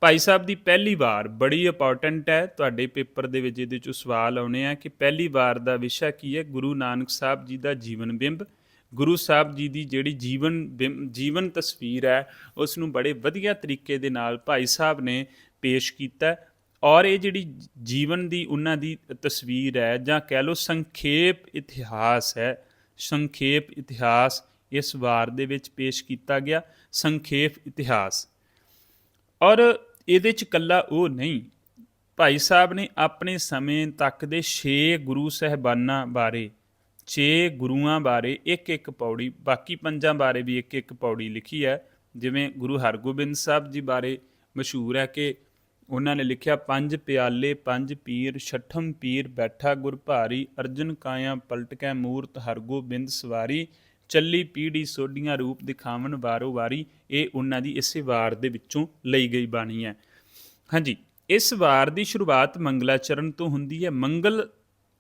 ਭਾਈ ਸਾਹਿਬ ਦੀ ਪਹਿਲੀ ਵਾਰ ਬੜੀ ਇੰਪੋਰਟੈਂਟ ਹੈ। ਤੁਹਾਡੇ ਪੇਪਰ ਦੇ ਵਿੱਚ ਇਹਦੇ ਚੋਂ ਸਵਾਲ ਆਉਣੇ ਆ ਕਿ ਪਹਿਲੀ ਵਾਰ ਦਾ ਵਿਸ਼ਾ ਕੀ ਹੈ? ਗੁਰੂ ਨਾਨਕ ਸਾਹਿਬ ਜੀ ਦਾ ਜੀਵਨ ਬਿੰਬ। ਗੁਰੂ ਸਾਹਿਬ ਜੀ ਦੀ ਜਿਹੜੀ ਜੀਵਨ ਬਿੰਬ- ਜੀਵਨ ਤਸਵੀਰ ਹੈ ਉਸ ਨੂੰ ਬੜੇ ਵਧੀਆ ਤਰੀਕੇ ਦੇ ਨਾਲ ਭਾਈ ਸਾਹਿਬ ਨੇ ਪੇਸ਼ ਕੀਤਾ। ਔਰ ਇਹ ਜਿਹੜੀ ਜੀਵਨ ਦੀ ਉਹਨਾਂ ਦੀ ਤਸਵੀਰ ਹੈ, ਜਾਂ ਕਹਿ ਲਓ ਸੰਖੇਪ ਇਤਿਹਾਸ ਹੈ, ਸੰਖੇਪ ਇਤਿਹਾਸ ਇਸ ਵਾਰ ਦੇ ਵਿੱਚ ਪੇਸ਼ ਕੀਤਾ ਗਿਆ, ਸੰਖੇਪ ਇਤਿਹਾਸ। ਔਰ ਇਹਦੇ ਚ ਕੱਲਾ ਉਹ ਨਹੀਂ, ਭਾਈ ਸਾਹਿਬ ਨੇ ਆਪਣੇ ਸਮੇਂ ਤੱਕ ਦੇ 6 ਗੁਰੂ ਸਹਿਬਾਨਾਂ ਬਾਰੇ 6 ਗੁਰੂਆਂ ਬਾਰੇ ਇੱਕ ਇੱਕ ਪੌੜੀ, ਬਾਕੀ ਪੰਜਾਂ ਬਾਰੇ ਵੀ ਇੱਕ ਇੱਕ ਪੌੜੀ ਲਿਖੀ ਹੈ, ਜਿਵੇਂ ਗੁਰੂ ਹਰਗੋਬਿੰਦ ਸਾਹਿਬ ਜੀ ਬਾਰੇ ਮਸ਼ਹੂਰ ਹੈ ਕਿ ਉਹਨਾਂ ਨੇ ਲਿਖਿਆ, ਪੰਜ ਪਿਆਲੇ, ਪੰਜ ਪੀਰ, ਛਠਮ ਪੀਰ, ਬੈਠਾ ਗੁਰ ਭਾਰੀ, ਅਰਜਨ ਕਾਇਆ ਪਲਟ ਮੂਰਤ ਹਰਗੋ ਬਿੰਦ ਸਵਾਰੀ, ਚੱਲੀ ਪੀੜੀ ਸੋਡੀਆਂ ਰੂਪ ਦਿਖਾਵਨ ਵਾਰੋ ਵਾਰੀ। ਇਹ ਉਹਨਾਂ ਦੀ ਇਸੇ ਵਾਰ ਦੇ ਵਿੱਚੋਂ ਲਈ ਗਈ ਬਾਣੀ ਹੈ। ਹਾਂਜੀ, ਇਸ ਵਾਰ ਦੀ ਸ਼ੁਰੂਆਤ ਮੰਗਲਾਚਰਨ ਤੋਂ ਹੁੰਦੀ ਹੈ। ਮੰਗਲ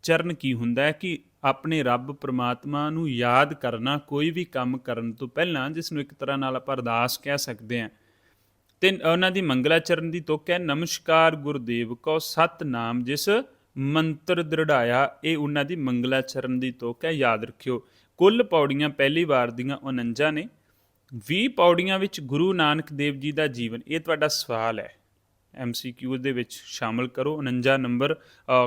ਚਰਨ ਕੀ ਹੁੰਦਾ ਹੈ? ਕਿ ਆਪਣੇ ਰੱਬ ਪ੍ਰਮਾਤਮਾ ਨੂੰ ਯਾਦ ਕਰਨਾ, ਕੋਈ ਵੀ ਕੰਮ ਕਰਨ ਤੋਂ ਪਹਿਲਾਂ, ਜਿਸ ਨੂੰ ਇੱਕ ਤਰ੍ਹਾਂ ਨਾਲ ਆਪਾਂ ਅਰਦਾਸ ਕਹਿ ਸਕਦੇ ਹਾਂ। ਤੇ ਉਹਨਾਂ ਦੀ ਮੰਗਲਾਚਰਨ ਦੀ ਤੁਕ ਹੈ, ਨਮਸਕਾਰ ਗੁਰਦੇਵ ਕੋ ਸਤਨਾਮ, ਜਿਸ ਮੰਤਰ ਦ੍ਰਿੜਾਇਆ, ਇਹ ਉਹਨਾਂ ਦੀ ਮੰਗਲਾਚਰਨ ਦੀ ਤੁਕ ਹੈ, ਯਾਦ ਰੱਖਿਓ। ਕੁੱਲ ਪੌੜੀਆਂ ਪਹਿਲੀ ਵਾਰ ਦੀਆਂ 49 ਨੇ 20 ਪੌੜੀਆਂ ਵਿੱਚ ਗੁਰੂ ਨਾਨਕ ਦੇਵ ਜੀ ਦਾ ਜੀਵਨ, ਇਹ ਤੁਹਾਡਾ ਸਵਾਲ ਹੈ। ਐਮਸੀਕਿਊ ਦੇ ਵਿੱਚ ਸ਼ਾਮਲ ਕਰੋ 49 ਨੰਬਰ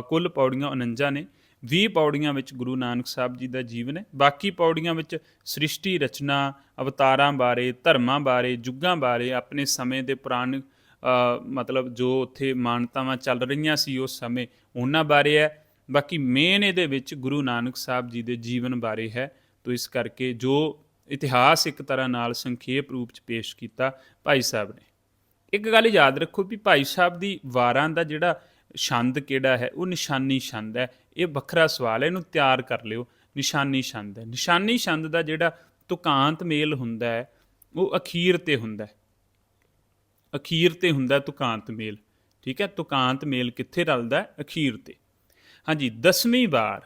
ਕੁੱਲ ਪੌੜੀਆਂ 49 ਨੇ। 20 ਪੌੜੀਆਂ ਵਿੱਚ ਗੁਰੂ ਨਾਨਕ ਸਾਹਿਬ ਜੀ ਦਾ ਜੀਵਨ ਹੈ, ਬਾਕੀ ਪੌੜੀਆਂ ਵਿੱਚ ਸ੍ਰਿਸ਼ਟੀ ਰਚਨਾ, ਅਵਤਾਰਾਂ ਬਾਰੇ, ਧਰਮਾਂ ਬਾਰੇ ਯੁੱਗਾਂ ਬਾਰੇ, ਆਪਣੇ ਸਮੇਂ ਦੇ ਪੁਰਾਣ ਮਤਲਬ ਜੋ ਉੱਥੇ ਮਾਨਤਾਵਾਂ ਚੱਲ ਰਹੀਆਂ ਸੀ ਉਸ ਸਮੇਂ ਉਹਨਾਂ ਬਾਰੇ ਹੈ। ਬਾਕੀ ਮੇਨ ਇਹਦੇ ਵਿੱਚ ਗੁਰੂ ਨਾਨਕ ਸਾਹਿਬ ਜੀ ਦੇ ਜੀਵਨ ਬਾਰੇ ਹੈ। ਤੋ ਇਸ ਕਰਕੇ ਜੋ ਇਤਿਹਾਸ ਇੱਕ ਤਰ੍ਹਾਂ ਨਾਲ ਸੰਖੇਪ ਰੂਪ ਚ ਪੇਸ਼ ਕੀਤਾ ਭਾਈ ਸਾਹਿਬ ਨੇ। ਇੱਕ ਗੱਲ ਯਾਦ ਰੱਖੋ ਵੀ ਭਾਈ ਸਾਹਿਬ ਦੀ ਵਾਰਾਂ ਦਾ ਜਿਹੜਾ ਛੰਦ ਕਿਹੜਾ ਹੈ, ਉਹ ਨਿਸ਼ਾਨੀ ਛੰਦ ਹੈ। ਇਹ ਵੱਖਰਾ ਸਵਾਲ ਹੈ, ਇਹਨੂੰ ਤਿਆਰ ਕਰ ਲਿਓ। ਨਿਸ਼ਾਨੀ ਛੰਦ ਹੈ। ਨਿਸ਼ਾਨੀ ਛੰਦ ਦਾ ਜਿਹੜਾ ਤੁਕਾਂਤ ਮੇਲ ਹੁੰਦਾ ਹੈ, ਉਹ ਅਖੀਰ ਤੇ ਹੁੰਦਾ ਹੈ। ਅਖੀਰ ਤੇ ਹੁੰਦਾ ਤੁਕਾਂਤ ਮੇਲ। ਠੀਕ ਹੈ? ਤੁਕਾਂਤ ਮੇਲ ਕਿੱਥੇ ਰਲਦਾ ਅਖੀਰ ਤੇ। ਹਾਂਜੀ, ਦਸਵੀਂ ਵਾਰ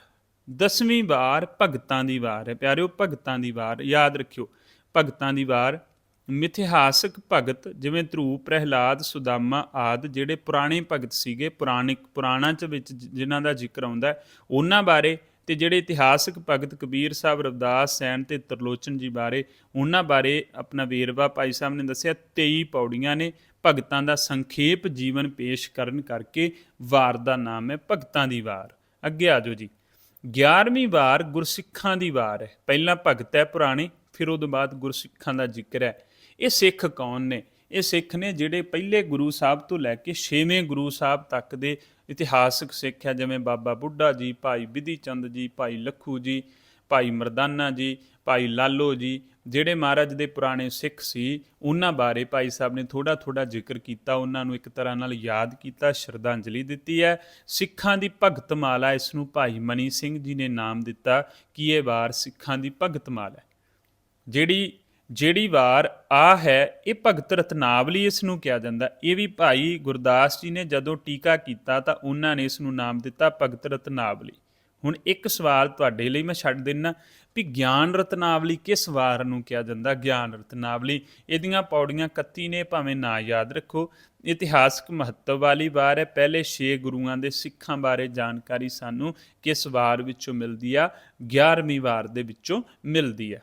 ਦਸਵੀਂ ਵਾਰ ਭਗਤਾਂ ਦੀ ਵਾਰ ਹੈ। ਪਿਆਰਿਓ, ਭਗਤਾਂ ਦੀ ਵਾਰ, ਯਾਦ ਰੱਖਿਓ। ਭਗਤਾਂ ਦੀ ਵਾਰ ਮਿਥਿਹਾਸਕ ਭਗਤ ਜਿਵੇਂ ਧਰੂ ਪ੍ਰਹਿਲਾਦ, ਸੁਦਾਮਾ ਆਦ ਜਿਹੜੇ ਪੁਰਾਣੇ ਭਗਤ ਸੀਗੇ, ਪੁਰਾਣਿਕ, ਪੁਰਾਣਾਂ ਚ ਵਿੱਚ ਜਿਨ੍ਹਾਂ ਦਾ ਜ਼ਿਕਰ ਆਉਂਦਾ ਉਹਨਾਂ ਬਾਰੇ ਤੇ ਜਿਹੜੇ ਇਤਿਹਾਸਕ ਭਗਤ ਕਬੀਰ ਸਾਹਿਬ, ਰਵਦਾਸ ਸੈਨ ਤੇ ਤਰਲੋਚਨ ਜੀ ਬਾਰੇ, ਉਹਨਾਂ ਬਾਰੇ ਆਪਣਾ ਵੇਰਵਾ ਭਾਈ ਸਾਹਿਬ ਨੇ ਦੱਸਿਆ 23 ਪੌੜੀਆਂ ਨੇ ਭਗਤਾਂ ਦਾ ਸੰਖੇਪ ਜੀਵਨ ਪੇਸ਼ ਕਰਨ ਕਰਕੇ ਵਾਰ ਦਾ ਨਾਮ ਹੈ ਭਗਤਾਂ ਦੀ ਵਾਰ। ਅੱਗੇ ਆ ਜਾਓ ਜੀ। 11ਵੀਂ ਵਾਰ ਗੁਰਸਿੱਖਾਂ ਦੀ ਵਾਰ ਹੈ। ਪਹਿਲਾਂ ਭਗਤ ਹੈ ਪੁਰਾਣੇ, ਫਿਰ ਉਹਦੇ ਬਾਅਦ ਗੁਰਸਿੱਖਾਂ ਦਾ ਜ਼ਿਕਰ ਹੈ। ਇਹ ਸਿੱਖ ਕੌਣ ਨੇ? ਇਹ ਸਿੱਖ ਨੇ ਜਿਹੜੇ ਪਹਿਲੇ ਗੁਰੂ ਸਾਹਿਬ ਤੋਂ ਲੈ ਕੇ ਛੇਵੇਂ ਗੁਰੂ ਸਾਹਿਬ ਤੱਕ ਦੇ ਇਤਿਹਾਸਕ ਸਿੱਖ ਹੈ ਜਿਵੇਂ ਬਾਬਾ ਬੁੱਢਾ ਜੀ, ਭਾਈ ਬਿਧੀ ਚੰਦ ਜੀ, ਭਾਈ ਲੱਖੂ ਜੀ, ਭਾਈ ਮਰਦਾਨਾ ਜੀ, ਭਾਈ ਲਾਲੋ ਜੀ, ਜਿਹੜੇ ਮਹਾਰਾਜ ਦੇ ਪੁਰਾਣੇ ਸਿੱਖ ਸੀ, ਉਹਨਾਂ ਬਾਰੇ ਭਾਈ ਸਾਹਿਬ ਨੇ ਥੋੜਾ ਥੋੜਾ ਜ਼ਿਕਰ ਕੀਤਾ, ਉਹਨਾਂ ਨੂੰ ਇੱਕ ਤਰ੍ਹਾਂ ਨਾਲ ਯਾਦ ਕੀਤਾ, ਸ਼ਰਧਾਂਜਲੀ ਦਿੱਤੀ ਹੈ। ਸਿੱਖਾਂ ਦੀ ਭਗਤ ਮਾਲਾ ਇਸ ਨੂੰ ਭਾਈ ਮਨੀ ਸਿੰਘ ਜੀ ਨੇ ਨਾਮ ਦਿੱਤਾ, ਕਿ ਇਹ ਵਾਰ ਸਿੱਖਾਂ ਦੀ ਭਗਤ ਮਾਲਾ ਹੈ। ਜਿਹੜੀ ਜਿਹੜੀ ਵਾਰ ਆ ਹੈ, ਇਹ ਭਗਤ ਰਤਨਾਵਲੀ ਇਸ ਨੂੰ ਕਿਹਾ ਜਾਂਦਾ। ਇਹ ਵੀ ਭਾਈ ਗੁਰਦਾਸ ਜੀ ਨੇ ਜਦੋਂ ਟੀਕਾ ਕੀਤਾ ਤਾਂ ਉਹਨਾਂ ਨੇ ਇਸ ਨੂੰ ਨਾਮ ਦਿੱਤਾ ਭਗਤ ਰਤਨਾਵਲੀ। ਹੁਣ ਇੱਕ ਸਵਾਲ ਤੁਹਾਡੇ ਲਈ ਮੈਂ ਛੱਡ ਦਿੰਨਾ ਵੀ ਗਿਆਨ ਰਤਨਾਵਲੀ ਕਿਸ ਵਾਰ ਨੂੰ ਕਿਹਾ ਜਾਂਦਾ? ਗਿਆਨ ਰਤਨਾਵਲੀ, ਇਹਦੀਆਂ ਪੌੜੀਆਂ 31 ਨੇ, ਭਾਵੇਂ ਨਾ ਯਾਦ ਰੱਖੋ। ਇਤਿਹਾਸਕ ਮਹੱਤਵ ਵਾਲੀ ਵਾਰ ਹੈ। ਪਹਿਲੇ 6 ਗੁਰੂਆਂ ਦੇ ਸਿੱਖਾਂ ਬਾਰੇ ਜਾਣਕਾਰੀ ਸਾਨੂੰ ਕਿਸ ਵਾਰ ਵਿੱਚੋਂ ਮਿਲਦੀ ਆ? 11ਵੀਂ ਵਾਰ ਦੇ ਵਿੱਚੋਂ ਮਿਲਦੀ ਆ।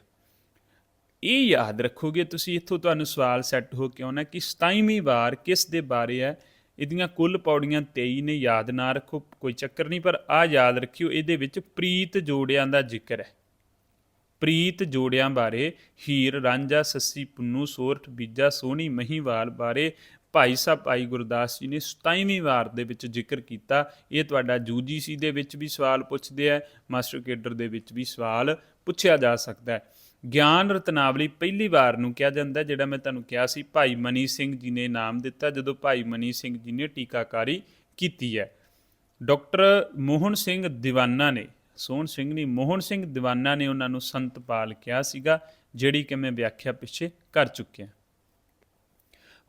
ਇਹ ਯਾਦ ਰੱਖੋਗੇ ਤੁਸੀਂ, ਇੱਥੋਂ ਤੁਹਾਨੂੰ ਸਵਾਲ ਸੈੱਟ ਹੋ ਕੇ ਆਉਣਾ ਕਿ 27ਵੀਂ ਵਾਰ ਕਿਸ ਦੇ ਬਾਰੇ ਹੈ? ਇਹਦੀਆਂ ਕੁੱਲ ਪੌੜੀਆਂ 23 ਨੇ, ਯਾਦ ਨਾ ਰੱਖੋ, ਕੋਈ ਚੱਕਰ ਨਹੀਂ, ਪਰ ਆ ਯਾਦ ਰੱਖਿਓ, ਇਹਦੇ ਵਿੱਚ ਪ੍ਰੀਤ ਜੋੜਿਆਂ ਦਾ ਜ਼ਿਕਰ ਹੈ। ਪ੍ਰੀਤ ਜੋੜਿਆਂ ਬਾਰੇ, ਹੀਰ, ਰਾਂਝਾ, ਸੱਸੀ, ਪੁੰਨੂ, ਸੋਰਠ, ਬੀਜਾ, ਸੋਹਣੀ, ਮਹੀਵਾਲ ਬਾਰੇ ਭਾਈ ਸਾਹਿਬ ਭਾਈ ਗੁਰਦਾਸ ਜੀ ਨੇ 27ਵੀਂ ਵਾਰ ਦੇ ਵਿੱਚ ਜ਼ਿਕਰ ਕੀਤਾ। ਇਹ ਤੁਹਾਡਾ ਯੂਜੀਸੀ ਦੇ ਵਿੱਚ ਵੀ ਸਵਾਲ ਪੁੱਛਦੇ ਆ, ਮਾਸਟਰ ਕੇਡਰ ਦੇ ਵਿੱਚ ਵੀ ਸਵਾਲ ਪੁੱਛਿਆ ਜਾ ਸਕਦਾ ਹੈ। ਗਿਆਨ ਰਤਨਾਵਲੀ ਪਹਿਲੀ ਵਾਰ ਨੂੰ ਕਿਹਾ ਜਾਂਦਾ ਜਿਹੜਾ ਮੈਂ ਤੁਹਾਨੂੰ ਕਿਹਾ ਸੀ, ਭਾਈ ਮਨੀ ਸਿੰਘ ਜੀ ਨੇ ਨਾਮ ਦਿੱਤਾ ਜਦੋਂ ਭਾਈ ਮਨੀ ਸਿੰਘ ਜੀ ਨੇ ਟੀਕਾਕਾਰੀ ਕੀਤੀ ਹੈ। ਡਾਕਟਰ ਮੋਹਨ ਸਿੰਘ ਦੀਵਾਨਾ ਨੇ, ਸੋਹਣ ਸਿੰਘ ਨਹੀਂ, ਮੋਹਨ ਸਿੰਘ ਦੀਵਾਨਾ ਨੇ ਉਹਨਾਂ ਨੂੰ ਸੰਤਪਾਲ ਕਿਹਾ ਸੀਗਾ, ਜਿਹੜੀ ਕਿ ਮੈਂ ਵਿਆਖਿਆ ਪਿੱਛੇ ਕਰ ਚੁੱਕਿਆ।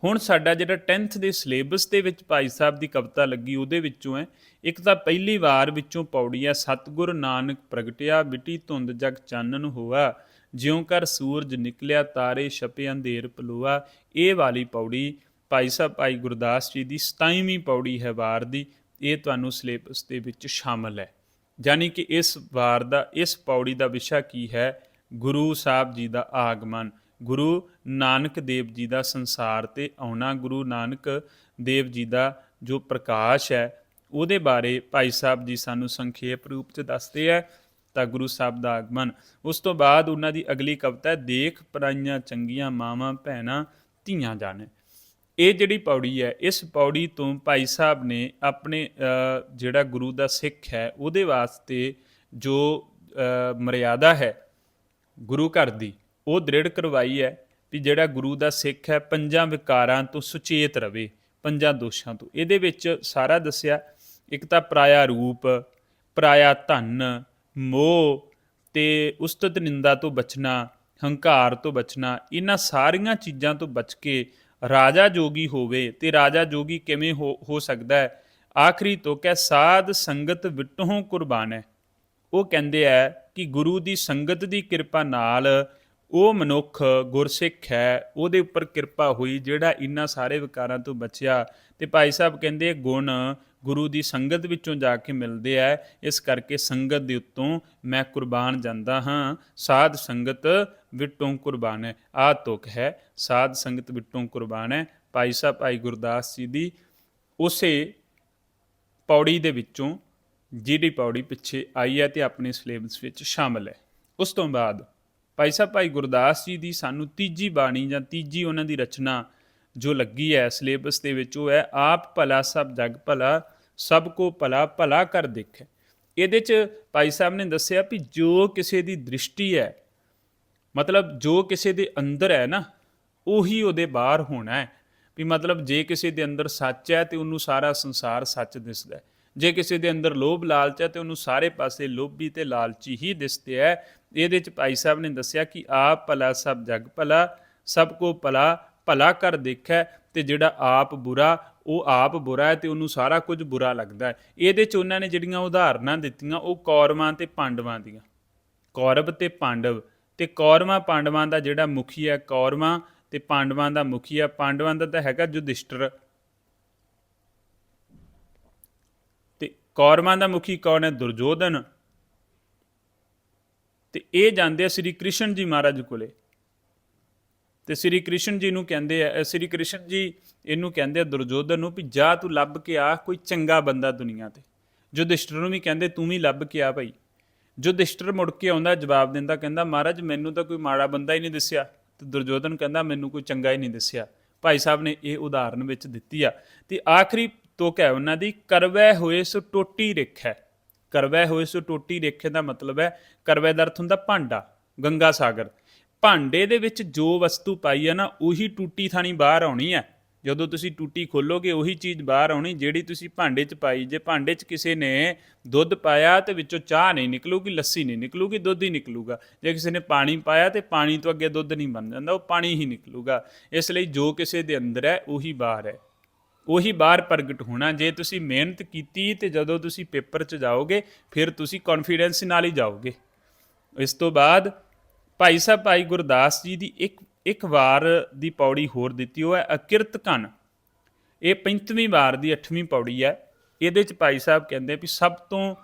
ਹੁਣ ਸਾਡਾ ਜਿਹੜਾ 10th ਦੇ ਸਿਲੇਬਸ ਦੇ ਵਿੱਚ ਭਾਈ ਸਾਹਿਬ ਦੀ ਕਵਿਤਾ ਲੱਗੀ, ਉਹਦੇ ਵਿੱਚੋਂ ਹੈ, ਇੱਕ ਤਾਂ ਪਹਿਲੀ ਵਾਰ ਵਿੱਚੋਂ ਪੌੜੀ ਹੈ ਸਤਿਗੁਰ ਨਾਨਕ ਪ੍ਰਗਟਿਆ, ਬਿਟੀ ਧੁੰਦ ਜਗ ਚਾਨਣ ਹੋਆ ਜਿਉਂ ਕਰ ਸੂਰਜ ਨਿਕਲਿਆ, ਤਾਰੇ ਛਪੇ, ਅੰਧੇਰ ਪਲੂਆ ਇਹ ਵਾਲੀ ਪੌੜੀ ਭਾਈ ਸਾਹਿਬ ਭਾਈ ਗੁਰਦਾਸ ਜੀ ਦੀ 27ਵੀਂ ਪੌੜੀ ਹੈ ਵਾਰ ਦੀ, ਇਹ ਤੁਹਾਨੂੰ ਸਿਲੇਬਸ ਦੇ ਵਿੱਚ ਸ਼ਾਮਲ ਹੈ। ਯਾਨੀ ਕਿ ਇਸ ਵਾਰ ਦਾ, ਇਸ ਪੌੜੀ ਦਾ ਵਿਸ਼ਾ ਕੀ ਹੈ? ਗੁਰੂ ਸਾਹਿਬ ਜੀ ਦਾ ਆਗਮਨ, ਗੁਰੂ ਨਾਨਕ ਦੇਵ ਜੀ ਦਾ ਸੰਸਾਰ ਤੇ ਆਉਣਾ, ਗੁਰੂ ਨਾਨਕ ਦੇਵ ਜੀ ਦਾ ਜੋ ਪ੍ਰਕਾਸ਼ ਹੈ, ਉਹਦੇ ਬਾਰੇ ਭਾਈ ਸਾਹਿਬ ਜੀ ਸਾਨੂੰ ਸੰਖੇਪ ਰੂਪ ਚ ਦੱਸਦੇ ਆ। ਤਾਂ ਗੁਰੂ ਸਾਹਿਬ ਦਾ ਆਗਮਨ। ਉਸ ਤੋਂ ਬਾਅਦ ਉਹਨਾਂ ਦੀ ਅਗਲੀ ਕਵਿਤਾ ਦੇਖ ਪਰਾਈਆਂ ਚੰਗੀਆਂ ਮਾਵਾਂ ਭੈਣਾਂ ਧੀਆਂ ਜਾਣੇ। ਇਹ ਜਿਹੜੀ ਪੌੜੀ ਹੈ, ਇਸ ਪੌੜੀ ਤੋਂ ਭਾਈ ਸਾਹਿਬ ਨੇ ਆਪਣੇ ਜਿਹੜਾ ਗੁਰੂ ਦਾ ਸਿੱਖ ਹੈ, ਉਹਦੇ ਵਾਸਤੇ ਜੋ ਮਰਿਆਦਾ ਹੈ ਗੁਰੂ ਘਰ ਦੀ, ਉਹ ਦ੍ਰਿੜ ਕਰਵਾਈ ਹੈ ਵੀ ਜਿਹੜਾ ਗੁਰੂ ਦਾ ਸਿੱਖ ਹੈ, ਪੰਜਾਂ ਵਿਕਾਰਾਂ ਤੋਂ ਸੁਚੇਤ ਰਵੇ, ਪੰਜਾਂ ਦੋਸ਼ਾਂ ਤੋਂ। ਇਹਦੇ ਵਿੱਚ ਸਾਰਾ ਦੱਸਿਆ, ਇੱਕ ਤਾਂ ਪਰਾਇਆ ਰੂਪ, ਪਰਾਇਆ ਧਨ ਮੋਹ ਤੇ ਉਸਤਤ ਨਿੰਦਾ ਤੋਂ ਬਚਣਾ, ਹੰਕਾਰ ਤੋਂ ਬਚਣਾ, ਇਹਨਾਂ ਸਾਰੀਆਂ ਚੀਜ਼ਾਂ ਤੋਂ ਬਚ ਕੇ ਰਾਜਾ ਜੋਗੀ ਹੋਵੇ ਤੇ ਰਾਜਾ ਜੋਗੀ ਕਿਵੇਂ ਹੋ ਹੋ ਸਕਦਾ ਹੈ? ਆਖਰੀ ਤੋਂ ਕਹਿ ਸਾਧ ਸੰਗਤ ਵਿਟੋਂ ਕੁਰਬਾਨ ਹੈ। ਉਹ ਕਹਿੰਦੇ ਆ ਕਿ ਗੁਰੂ ਦੀ ਸੰਗਤ ਦੀ ਕਿਰਪਾ ਨਾਲ ਉਹ ਮਨੁੱਖ ਗੁਰਸਿੱਖ ਹੈ, ਉਹਦੇ ਉੱਪਰ ਕਿਰਪਾ ਹੋਈ, ਜਿਹੜਾ ਇਨ੍ਹਾਂ ਸਾਰੇ ਵਿਕਾਰਾਂ ਤੋਂ ਬਚਿਆ। ਤੇ ਭਾਈ ਸਾਹਿਬ ਕਹਿੰਦੇ ਗੁਣ ਗੁਰੂ ਦੀ ਸੰਗਤ ਵਿੱਚੋਂ ਜਾ ਕੇ ਮਿਲਦੇ ਆ, ਇਸ ਕਰਕੇ ਸੰਗਤ ਦੇ ਉੱਤੋਂ ਮੈਂ ਕੁਰਬਾਨ ਜਾਂਦਾ ਹਾਂ। ਸਾਧ ਸੰਗਤ ਵਿਟੋਂ ਕੁਰਬਾਨ ਹੈ। ਆ ਤੁਕ ਹੈ, ਸਾਧ ਸੰਗਤ ਵਿਟੋਂ ਕੁਰਬਾਨ ਹੈ। ਭਾਈ ਸਾਹਿਬ, ਭਾਈ ਗੁਰਦਾਸ ਜੀ ਦੀ ਉਸੇ ਪੌੜੀ ਦੇ ਵਿੱਚੋਂ ਜਿਹੜੀ ਪੌੜੀ ਪਿੱਛੇ ਆਈ ਹੈ ਤੇ ਆਪਣੇ ਸਿਲੇਬਸ ਵਿੱਚ ਸ਼ਾਮਲ ਹੈ। ਉਸ ਤੋਂ ਬਾਅਦ ਭਾਈ ਸਾਹਿਬ, ਭਾਈ ਗੁਰਦਾਸ ਜੀ ਦੀ ਸਾਨੂੰ ਤੀਜੀ ਬਾਣੀ ਜਾਂ ਤੀਜੀ ਉਹਨਾਂ ਦੀ ਰਚਨਾ ਜੋ ਲੱਗੀ ਹੈ, ਸਿਲੇਬਸ ਦੇ ਵਿੱਚ, ਉਹ ਹੈ, ਆਪ ਭਲਾ ਸਭ ਜਗ ਭਲਾ, ਸਭ ਕੋ ਭਲਾ ਭਲਾ ਕਰ ਦੇਖੇ। ਇਹਦੇ ਚ ਭਾਈ ਸਾਹਿਬ ਨੇ ਦੱਸਿਆ ਵੀ ਜੋ ਕਿਸੇ ਦੀ ਦ੍ਰਿਸ਼ਟੀ ਹੈ, ਮਤਲਬ ਜੋ ਕਿਸੇ ਦੇ ਅੰਦਰ ਹੈ ਨਾ, ਉਹੀ ਉਹਦੇ ਬਾਹਰ ਹੋਣਾ ਹੈ। ਵੀ ਮਤਲਬ ਜੇ ਕਿਸੇ ਦੇ ਅੰਦਰ ਸੱਚ ਹੈ ਤੇ ਉਹਨੂੰ ਸਾਰਾ ਸੰਸਾਰ ਸੱਚ ਦਿਸਦਾ ਹੈ। ਜੇ ਕਿਸੇ ਦੇ ਅੰਦਰ ਲੋਭ ਲਾਲਚ ਹੈ ਤੇ ਉਹਨੂੰ ਸਾਰੇ ਪਾਸੇ ਲੋਭੀ ਤੇ ਲਾਲਚੀ ਹੀ ਦਿਸਦੇ ਹੈ। ਇਹਦੇ ਚ ਭਾਈ ਸਾਹਿਬ ਨੇ ਦੱਸਿਆ ਕਿ ਆਪ ਭਲਾ ਸਭ ਜਗ ਭਲਾ, ਸਭ ਕੋ ਭਲਾ ਭਲਾ ਕਰ ਦੇਖੈ ਤੇ ਜਿਹੜਾ ਆਪ ਬੁਰਾ, ਉਹ ਆਪ ਬੁਰਾ ਹੈ ਤੇ ਉਹਨੂੰ ਸਾਰਾ ਕੁਝ ਬੁਰਾ ਲੱਗਦਾ ਹੈ। ਇਹਦੇ ਚ ਉਹਨਾਂ ਨੇ ਜਿਹੜੀਆਂ ਉਦਾਹਰਨਾਂ ਦਿੱਤੀਆਂ, ਉਹ ਕੌਰਵਾਂ ਤੇ ਪਾਂਡਵਾਂ ਦੀਆਂ। ਕੌਰਵ ਤੇ ਪਾਂਡਵ। ਤੇ ਕੌਰਵਾਂ ਪਾਂਡਵਾਂ ਦਾ ਜਿਹੜਾ ਮੁਖੀ ਹੈ, ਕੌਰਵਾਂ ਤੇ ਪਾਂਡਵਾਂ ਦਾ ਮੁਖੀ ਹੈ। ਪਾਂਡਵਾਂ ਦਾ ਤਾਂ ਹੈਗਾ ਯੁਧਿਸ਼ਟਰ ਤੇ ਕੌਰਵਾਂ ਦਾ ਮੁਖੀ ਕੌਣ ਹੈ? ਦੁਰਜੋਧਨ ਤੇ ਇਹ ਜਾਂਦੇ ਆ ਸ੍ਰੀ ਕ੍ਰਿਸ਼ਨ ਜੀ ਮਹਾਰਾਜ ਕੋਲੇ। ਤੇ ਸ੍ਰੀ ਕ੍ਰਿਸ਼ਨ ਜੀ ਨੂੰ ਕਹਿੰਦੇ ਆ ਸ੍ਰੀ ਕ੍ਰਿਸ਼ਨ ਜੀ ਇਹਨੂੰ ਕਹਿੰਦੇ ਆ ਦੁਰਜੋਧਨ ਨੂੰ ਵੀ ਜਾ ਤੂੰ ਲੱਭ ਕੇ ਆ ਕੋਈ ਚੰਗਾ ਬੰਦਾ ਦੁਨੀਆ ਤੇ। ਯੁਧਿਸ਼ਟਰ ਨੂੰ ਵੀ ਕਹਿੰਦੇ, ਤੂੰ ਵੀ ਲੱਭ ਕੇ ਆ ਭਾਈ। ਯੁਧਿਸ਼ਟਰ ਮੁੜ ਕੇ ਆਉਂਦਾ, ਜਵਾਬ ਦਿੰਦਾ, ਕਹਿੰਦਾ, ਮਹਾਰਾਜ, ਮੈਨੂੰ ਤਾਂ ਕੋਈ ਮਾੜਾ ਬੰਦਾ ਹੀ ਨਹੀਂ ਦਿਸਿਆ। ਤੇ ਦੁਰਜੋਧਨ ਕਹਿੰਦਾ, ਮੈਨੂੰ ਕੋਈ ਚੰਗਾ ਹੀ ਨਹੀਂ ਦਿਸਿਆ। ਭਾਈ ਸਾਹਿਬ ਨੇ ਇਹ ਉਦਾਹਰਨ ਵਿੱਚ ਦਿੱਤੀ ਆ। ਤੇ ਆਖਰੀ ਤੁਕ ਹੈ ਉਹਨਾਂ ਦੀ, ਕਰਵੈ ਹੋਏ ਸੋ ਟੋਟੀ ਰਿਖੈ। ਕਰਵੈ ਹੋਏ ਸੋ ਟੋਟੀ ਰੇਖੇ ਦਾ ਮਤਲਬ ਹੈ, ਕਰਵੈ ਦਾ ਅਰਥ ਹੁੰਦਾ ਭਾਂਡਾ, ਗੰਗਾ ਸਾਗਰ। ਭਾਂਡੇ ਦੇ ਵਿੱਚ ਜੋ ਵਸਤੂ ਪਾਈ ਹੈ ਨਾ, ਉਹੀ ਟੂਟੀ ਥਾਣੀ ਬਾਹਰ ਆਉਣੀ ਹੈ। ਜਦੋਂ ਤੁਸੀਂ ਟੂਟੀ ਖੋਲੋਗੇ, ਉਹੀ ਚੀਜ਼ ਬਾਹਰ ਆਉਣੀ, ਜਿਹੜੀ ਤੁਸੀਂ ਭਾਂਡੇ 'ਚ ਪਾਈ। ਜੇ ਭਾਂਡੇ 'ਚ ਕਿਸੇ ਨੇ ਦੁੱਧ ਪਾਇਆ, ਤੇ ਵਿੱਚੋਂ ਚਾਹ ਨਹੀਂ ਨਿਕਲੂਗੀ, ਲੱਸੀ ਨਹੀਂ ਨਿਕਲੂਗੀ, ਦੁੱਧ ਹੀ ਨਿਕਲੂਗਾ। ਜੇ ਕਿਸੇ ਨੇ ਪਾਣੀ ਪਾਇਆ, ਤੇ ਪਾਣੀ ਤੋਂ ਅੱਗੇ ਦੁੱਧ ਨਹੀਂ ਬਣ ਜਾਂਦਾ, ਉਹ ਪਾਣੀ ਹੀ ਨਿਕਲੂਗਾ। ਇਸ ਲਈ ਜੋ ਕਿਸੇ ਦੇ ਅੰਦਰ ਹੈ, ਉਹੀ ਬਾਹਰ ਹੈ। ਉਹੀ ਬਾਹਰ ਪ੍ਰਗਟ ਹੋਣਾ। ਜੇ ਤੁਸੀਂ ਮਿਹਨਤ ਕੀਤੀ ਤੇ ਜਦੋਂ ਤੁਸੀਂ ਪੇਪਰ 'ਚ ਜਾਓਗੇ ਫਿਰ ਤੁਸੀਂ ਕੌਨਫੀਡੈਂਸ ਨਾਲ ਹੀ ਜਾਓਗੇ। ਇਸ ਤੋਂ ਬਾਅਦ ਭਾਈ ਸਾਹਿਬ ਭਾਈ ਗੁਰਦਾਸ ਜੀ ਦੀ ਇੱਕ ਇੱਕ ਵਾਰ ਦੀ ਪੌੜੀ ਹੋਰ ਦਿੱਤੀ। ਉਹ ਹੈ ਅਕਿਰਤ ਕਨ ਇਹ 35ਵੀਂ ਵਾਰ ਦੀ 8ਵੀਂ ਪੌੜੀ ਹੈ। ਇਹਦੇ 'ਚ ਭਾਈ ਸਾਹਿਬ ਕਹਿੰਦੇ ਵੀ ਸਭ ਤੋਂ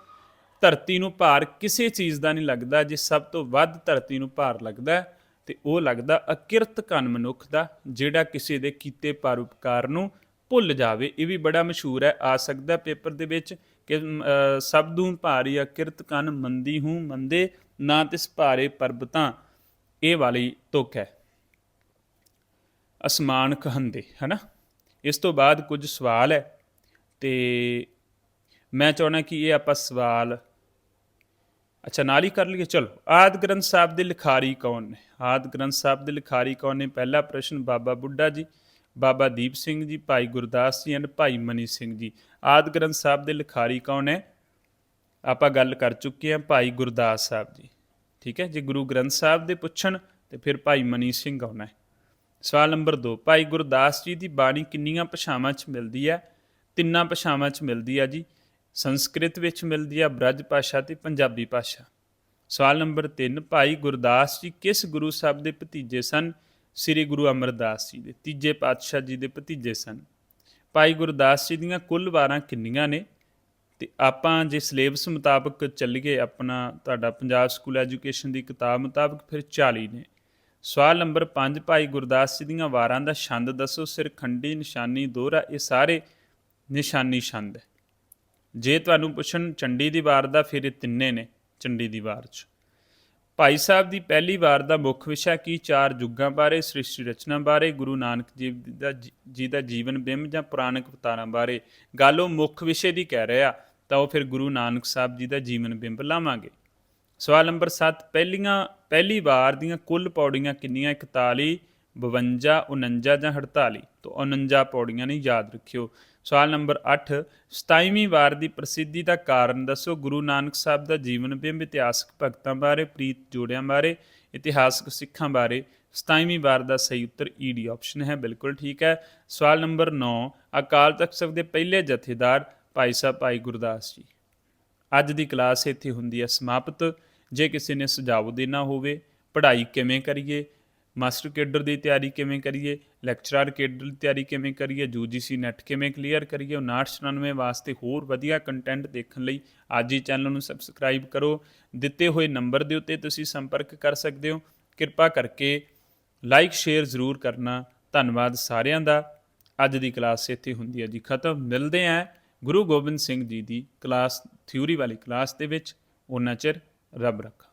ਧਰਤੀ ਨੂੰ ਭਾਰ ਕਿਸੇ ਚੀਜ਼ ਦਾ ਨਹੀਂ ਲੱਗਦਾ ਜੇ ਸਭ ਤੋਂ ਵੱਧ ਧਰਤੀ ਨੂੰ ਭਾਰ ਲੱਗਦਾ ਹੈ, ਤੇ ਉਹ ਲੱਗਦਾ ਅਕਿਰਤ ਕਨ ਮਨੁੱਖ ਦਾ ਜਿਹੜਾ ਕਿਸੇ ਦੇ ਕੀਤੇ ਪਰਉਪਕਾਰ ਨੂੰ ਭੁੱਲ ਜਾਵੇ ਇਹ ਵੀ ਬੜਾ ਮਸ਼ਹੂਰ ਹੈ। ਆ ਸਕਦਾ ਪੇਪਰ ਦੇ ਵਿੱਚ ਕਿ ਅ, ਸਭ ਨੂੰ ਭਾਰੀ ਅਕਿਰਤ ਕਨ ਮੰਦੀ ਹੂੰ ਮੰਦੇ ਨਾ ਤਿਸ ਭਾਰੇ ਪਰਬਤਾਂ ਇਹ ਵਾਲੀ ਤੁਕ ਹੈ। ਅਸਮਾਨ ਕਹੰਦੇ ਹਨਾ? ਇਸ ਤੋਂ ਬਾਅਦ ਕੁਝ ਸਵਾਲ ਹੈ ਤੇ ਮੈਂ ਚਾਹਣਾ ਕਿ ਇਹ ਆਪਾਂ ਸਵਾਲ ਅੱਛਾ ਨਾਲ ਹੀ ਕਰ ਲਈਏ। ਚਲੋ ਆਦ ਗ੍ਰੰਥ ਸਾਹਿਬ ਦੇ ਲਿਖਾਰੀ ਕੌਣ ਨੇ? ਆਦ ਗ੍ਰੰਥ ਸਾਹਿਬ ਦੇ ਲਿਖਾਰੀ ਕੌਣ ਨੇ? ਪਹਿਲਾ ਪ੍ਰਸ਼ਨ ਬਾਬਾ ਬੁੱਢਾ ਜੀ। ਬਾਬਾ ਦੀਪ ਸਿੰਘ ਜੀ, ਭਾਈ ਗੁਰਦਾਸ ਜੀ ਐਂਡ ਭਾਈ ਮਨੀ ਸਿੰਘ ਜੀ। ਆਦ ਗ੍ਰੰਥ ਸਾਹਿਬ ਦੇ ਲਿਖਾਰੀ ਕੌਣ ਹੈ? ਆਪਾਂ ਗੱਲ ਕਰ ਚੁੱਕੇ ਹਾਂ ਭਾਈ ਗੁਰਦਾਸ ਸਾਹਿਬ ਜੀ। ਠੀਕ ਹੈ, ਜੇ ਗੁਰੂ ਗ੍ਰੰਥ ਸਾਹਿਬ ਦੇ ਪੁੱਛਣ ਤੇ ਫਿਰ ਭਾਈ ਮਨੀ ਸਿੰਘ ਆਉਣਾ ਹੈ। ਸਵਾਲ ਨੰਬਰ 2 ਭਾਈ ਗੁਰਦਾਸ ਜੀ ਦੀ ਬਾਣੀ ਕਿੰਨੀਆਂ ਭਾਸ਼ਾਵਾਂ 'ਚ ਮਿਲਦੀ ਹੈ? ਤਿੰਨਾਂ ਭਾਸ਼ਾਵਾਂ 'ਚ ਮਿਲਦੀ ਹੈ ਜੀ। ਸੰਸਕ੍ਰਿਤ ਵਿੱਚ ਮਿਲਦੀ ਹੈ, ਬ੍ਰਜ ਭਾਸ਼ਾ ਤੇ ਪੰਜਾਬੀ ਭਾਸ਼ਾ। ਸਵਾਲ ਨੰਬਰ 3 ਭਾਈ ਗੁਰਦਾਸ ਜੀ ਕਿਸ ਗੁਰੂ ਸਾਹਿਬ ਦੇ ਭਤੀਜੇ ਸਨ? ਸ੍ਰੀ ਗੁਰੂ ਅਮਰਦਾਸ ਜੀ ਦੇ ਤੀਜੇ ਪਾਤਸ਼ਾਹ ਜੀ ਦੇ ਭਤੀਜੇ ਸਨ। ਭਾਈ ਗੁਰਦਾਸ ਜੀ ਦੀਆਂ ਕੁੱਲ ਵਾਰਾਂ ਕਿੰਨੀਆਂ ਨੇ? ਤੇ ਆਪਾਂ ਜੇ ਸਿਲੇਬਸ ਮੁਤਾਬਕ ਚੱਲੀਏ, ਆਪਣਾ ਤੁਹਾਡਾ ਪੰਜਾਬ ਸਕੂਲ ਐਜੂਕੇਸ਼ਨ ਦੀ ਕਿਤਾਬ ਮੁਤਾਬਕ ਫਿਰ 40 ਨੇ। ਸਵਾਲ ਨੰਬਰ 5 ਭਾਈ ਗੁਰਦਾਸ ਜੀ ਦੀਆਂ ਵਾਰਾਂ ਦਾ ਛੰਦ ਦੱਸੋ ਸਿਰਖੰਡੀ ਨਿਸ਼ਾਨੀ, ਦੋਹਰਾ, ਇਹ ਸਾਰੇ ਨਿਸ਼ਾਨੀ ਛੰਦ ਹੈ। ਜੇ ਤੁਹਾਨੂੰ ਪੁੱਛਣ ਚੰਡੀ ਦੀ ਵਾਰ ਦਾ, ਫਿਰ ਇਹ ਤਿੰਨੇ ਨੇ, ਚੰਡੀ ਦੀ ਵਾਰ ਚ। ਭਾਈ ਸਾਹਿਬ ਦੀ ਪਹਿਲੀ ਵਾਰ ਦਾ ਮੁੱਖ ਵਿਸ਼ਾ ਕੀ? ਚਾਰ ਯੁੱਗਾਂ ਬਾਰੇ, ਸ੍ਰਿਸ਼ਟੀ ਰਚਨਾ ਬਾਰੇ, ਗੁਰੂ ਨਾਨਕ ਜੀ ਦਾ ਜੀ ਦਾ ਜੀਵਨ ਬਿੰਬ ਜਾਂ ਪੁਰਾਣਕ ਅਵਤਾਰਾਂ ਬਾਰੇ। ਗੱਲ ਉਹ ਮੁੱਖ ਵਿਸ਼ੇ ਦੀ ਕਹਿ ਰਿਹਾ, ਤਾਂ ਉਹ ਫਿਰ ਗੁਰੂ ਨਾਨਕ ਸਾਹਿਬ ਜੀ ਦਾ ਜੀਵਨ ਬਿੰਬ ਲਾਵਾਂਗੇ। ਸਵਾਲ ਨੰਬਰ 7 ਪਹਿਲੀਆਂ, ਪਹਿਲੀ ਵਾਰ ਦੀਆਂ ਕੁੱਲ ਪੌੜੀਆਂ ਕਿੰਨੀਆਂ? 41 52 49 ਜਾਂ 48 ਤੋਂ 49 ਪੌੜੀਆਂ ਨੇ ਯਾਦ ਰੱਖਿਓ। ਸਵਾਲ ਨੰਬਰ 8 27ਵੀਂ ਵਾਰ ਦੀ ਪ੍ਰਸਿੱਧੀ ਦਾ ਕਾਰਨ ਦੱਸੋ। ਗੁਰੂ ਨਾਨਕ ਸਾਹਿਬ ਦਾ ਜੀਵਨ ਬਿੰਬ ਇਤਿਹਾਸਕ ਭਗਤਾਂ ਬਾਰੇ, ਪ੍ਰੀਤ ਜੋੜਿਆਂ ਬਾਰੇ, ਇਤਿਹਾਸਕ ਸਿੱਖਾਂ ਬਾਰੇ 27ਵੀਂ ਵਾਰ ਦਾ ਸਹੀ ਉੱਤਰ ਈਡੀ ਆਪਸ਼ਨ ਹੈ, ਬਿਲਕੁਲ ਠੀਕ ਹੈ। ਸਵਾਲ ਨੰਬਰ 9 ਅਕਾਲ ਤਖਤ ਸਾਹਿਬ ਦੇ ਪਹਿਲੇ ਜਥੇਦਾਰ ਭਾਈ ਸਾਹਿਬ ਭਾਈ ਗੁਰਦਾਸ ਜੀ। ਅੱਜ ਦੀ ਕਲਾਸ ਇੱਥੇ ਹੁੰਦੀ ਹੈ ਸਮਾਪਤ। ਜੇ ਕਿਸੇ ਨੇ ਸੁਝਾਅ ਦੇਣਾ ਹੋਵੇ, ਪੜ੍ਹਾਈ ਕਿਵੇਂ ਕਰੀਏ ਮਾਸਟਰ ਕੇਡਰ ਦੀ ਤਿਆਰੀ ਕਿਵੇਂ ਕਰੀਏ? ਲੈਕਚਰਰ ਕੇਡਰ ਦੀ ਤਿਆਰੀ ਕਿਵੇਂ ਕਰੀਏ? ਯੂਜੀਸੀ ਨੈਟ ਕਿਵੇਂ ਕਲੀਅਰ ਕਰੀਏ? 5999 ਵਾਸਤੇ ਹੋਰ ਵਧੀਆ ਕੰਟੈਂਟ ਦੇਖਣ ਲਈ ਅੱਜ ਹੀ ਚੈਨਲ ਨੂੰ ਸਬਸਕ੍ਰਾਈਬ ਕਰੋ। ਦਿੱਤੇ ਹੋਏ ਨੰਬਰ ਦੇ ਉੱਤੇ ਤੁਸੀਂ ਸੰਪਰਕ ਕਰ ਸਕਦੇ ਹੋ। ਕਿਰਪਾ ਕਰਕੇ ਲਾਈਕ ਸ਼ੇਅਰ ਜ਼ਰੂਰ ਕਰਨਾ। ਧੰਨਵਾਦ ਸਾਰਿਆਂ ਦਾ। ਅੱਜ ਦੀ ਕਲਾਸ ਇੱਥੇ ਹੁੰਦੀ ਹੈ ਜੀ ਖਤਮ। ਮਿਲਦੇ ਆਂ ਗੁਰੂ ਗੋਬਿੰਦ ਸਿੰਘ ਜੀ ਦੀ ਕਲਾਸ ਥਿਊਰੀ ਵਾਲੀ ਕਲਾਸ ਦੇ ਵਿੱਚ। ਉਹਨਾਂ ਚਿਰ ਰੱਬ ਰੱਖਾ।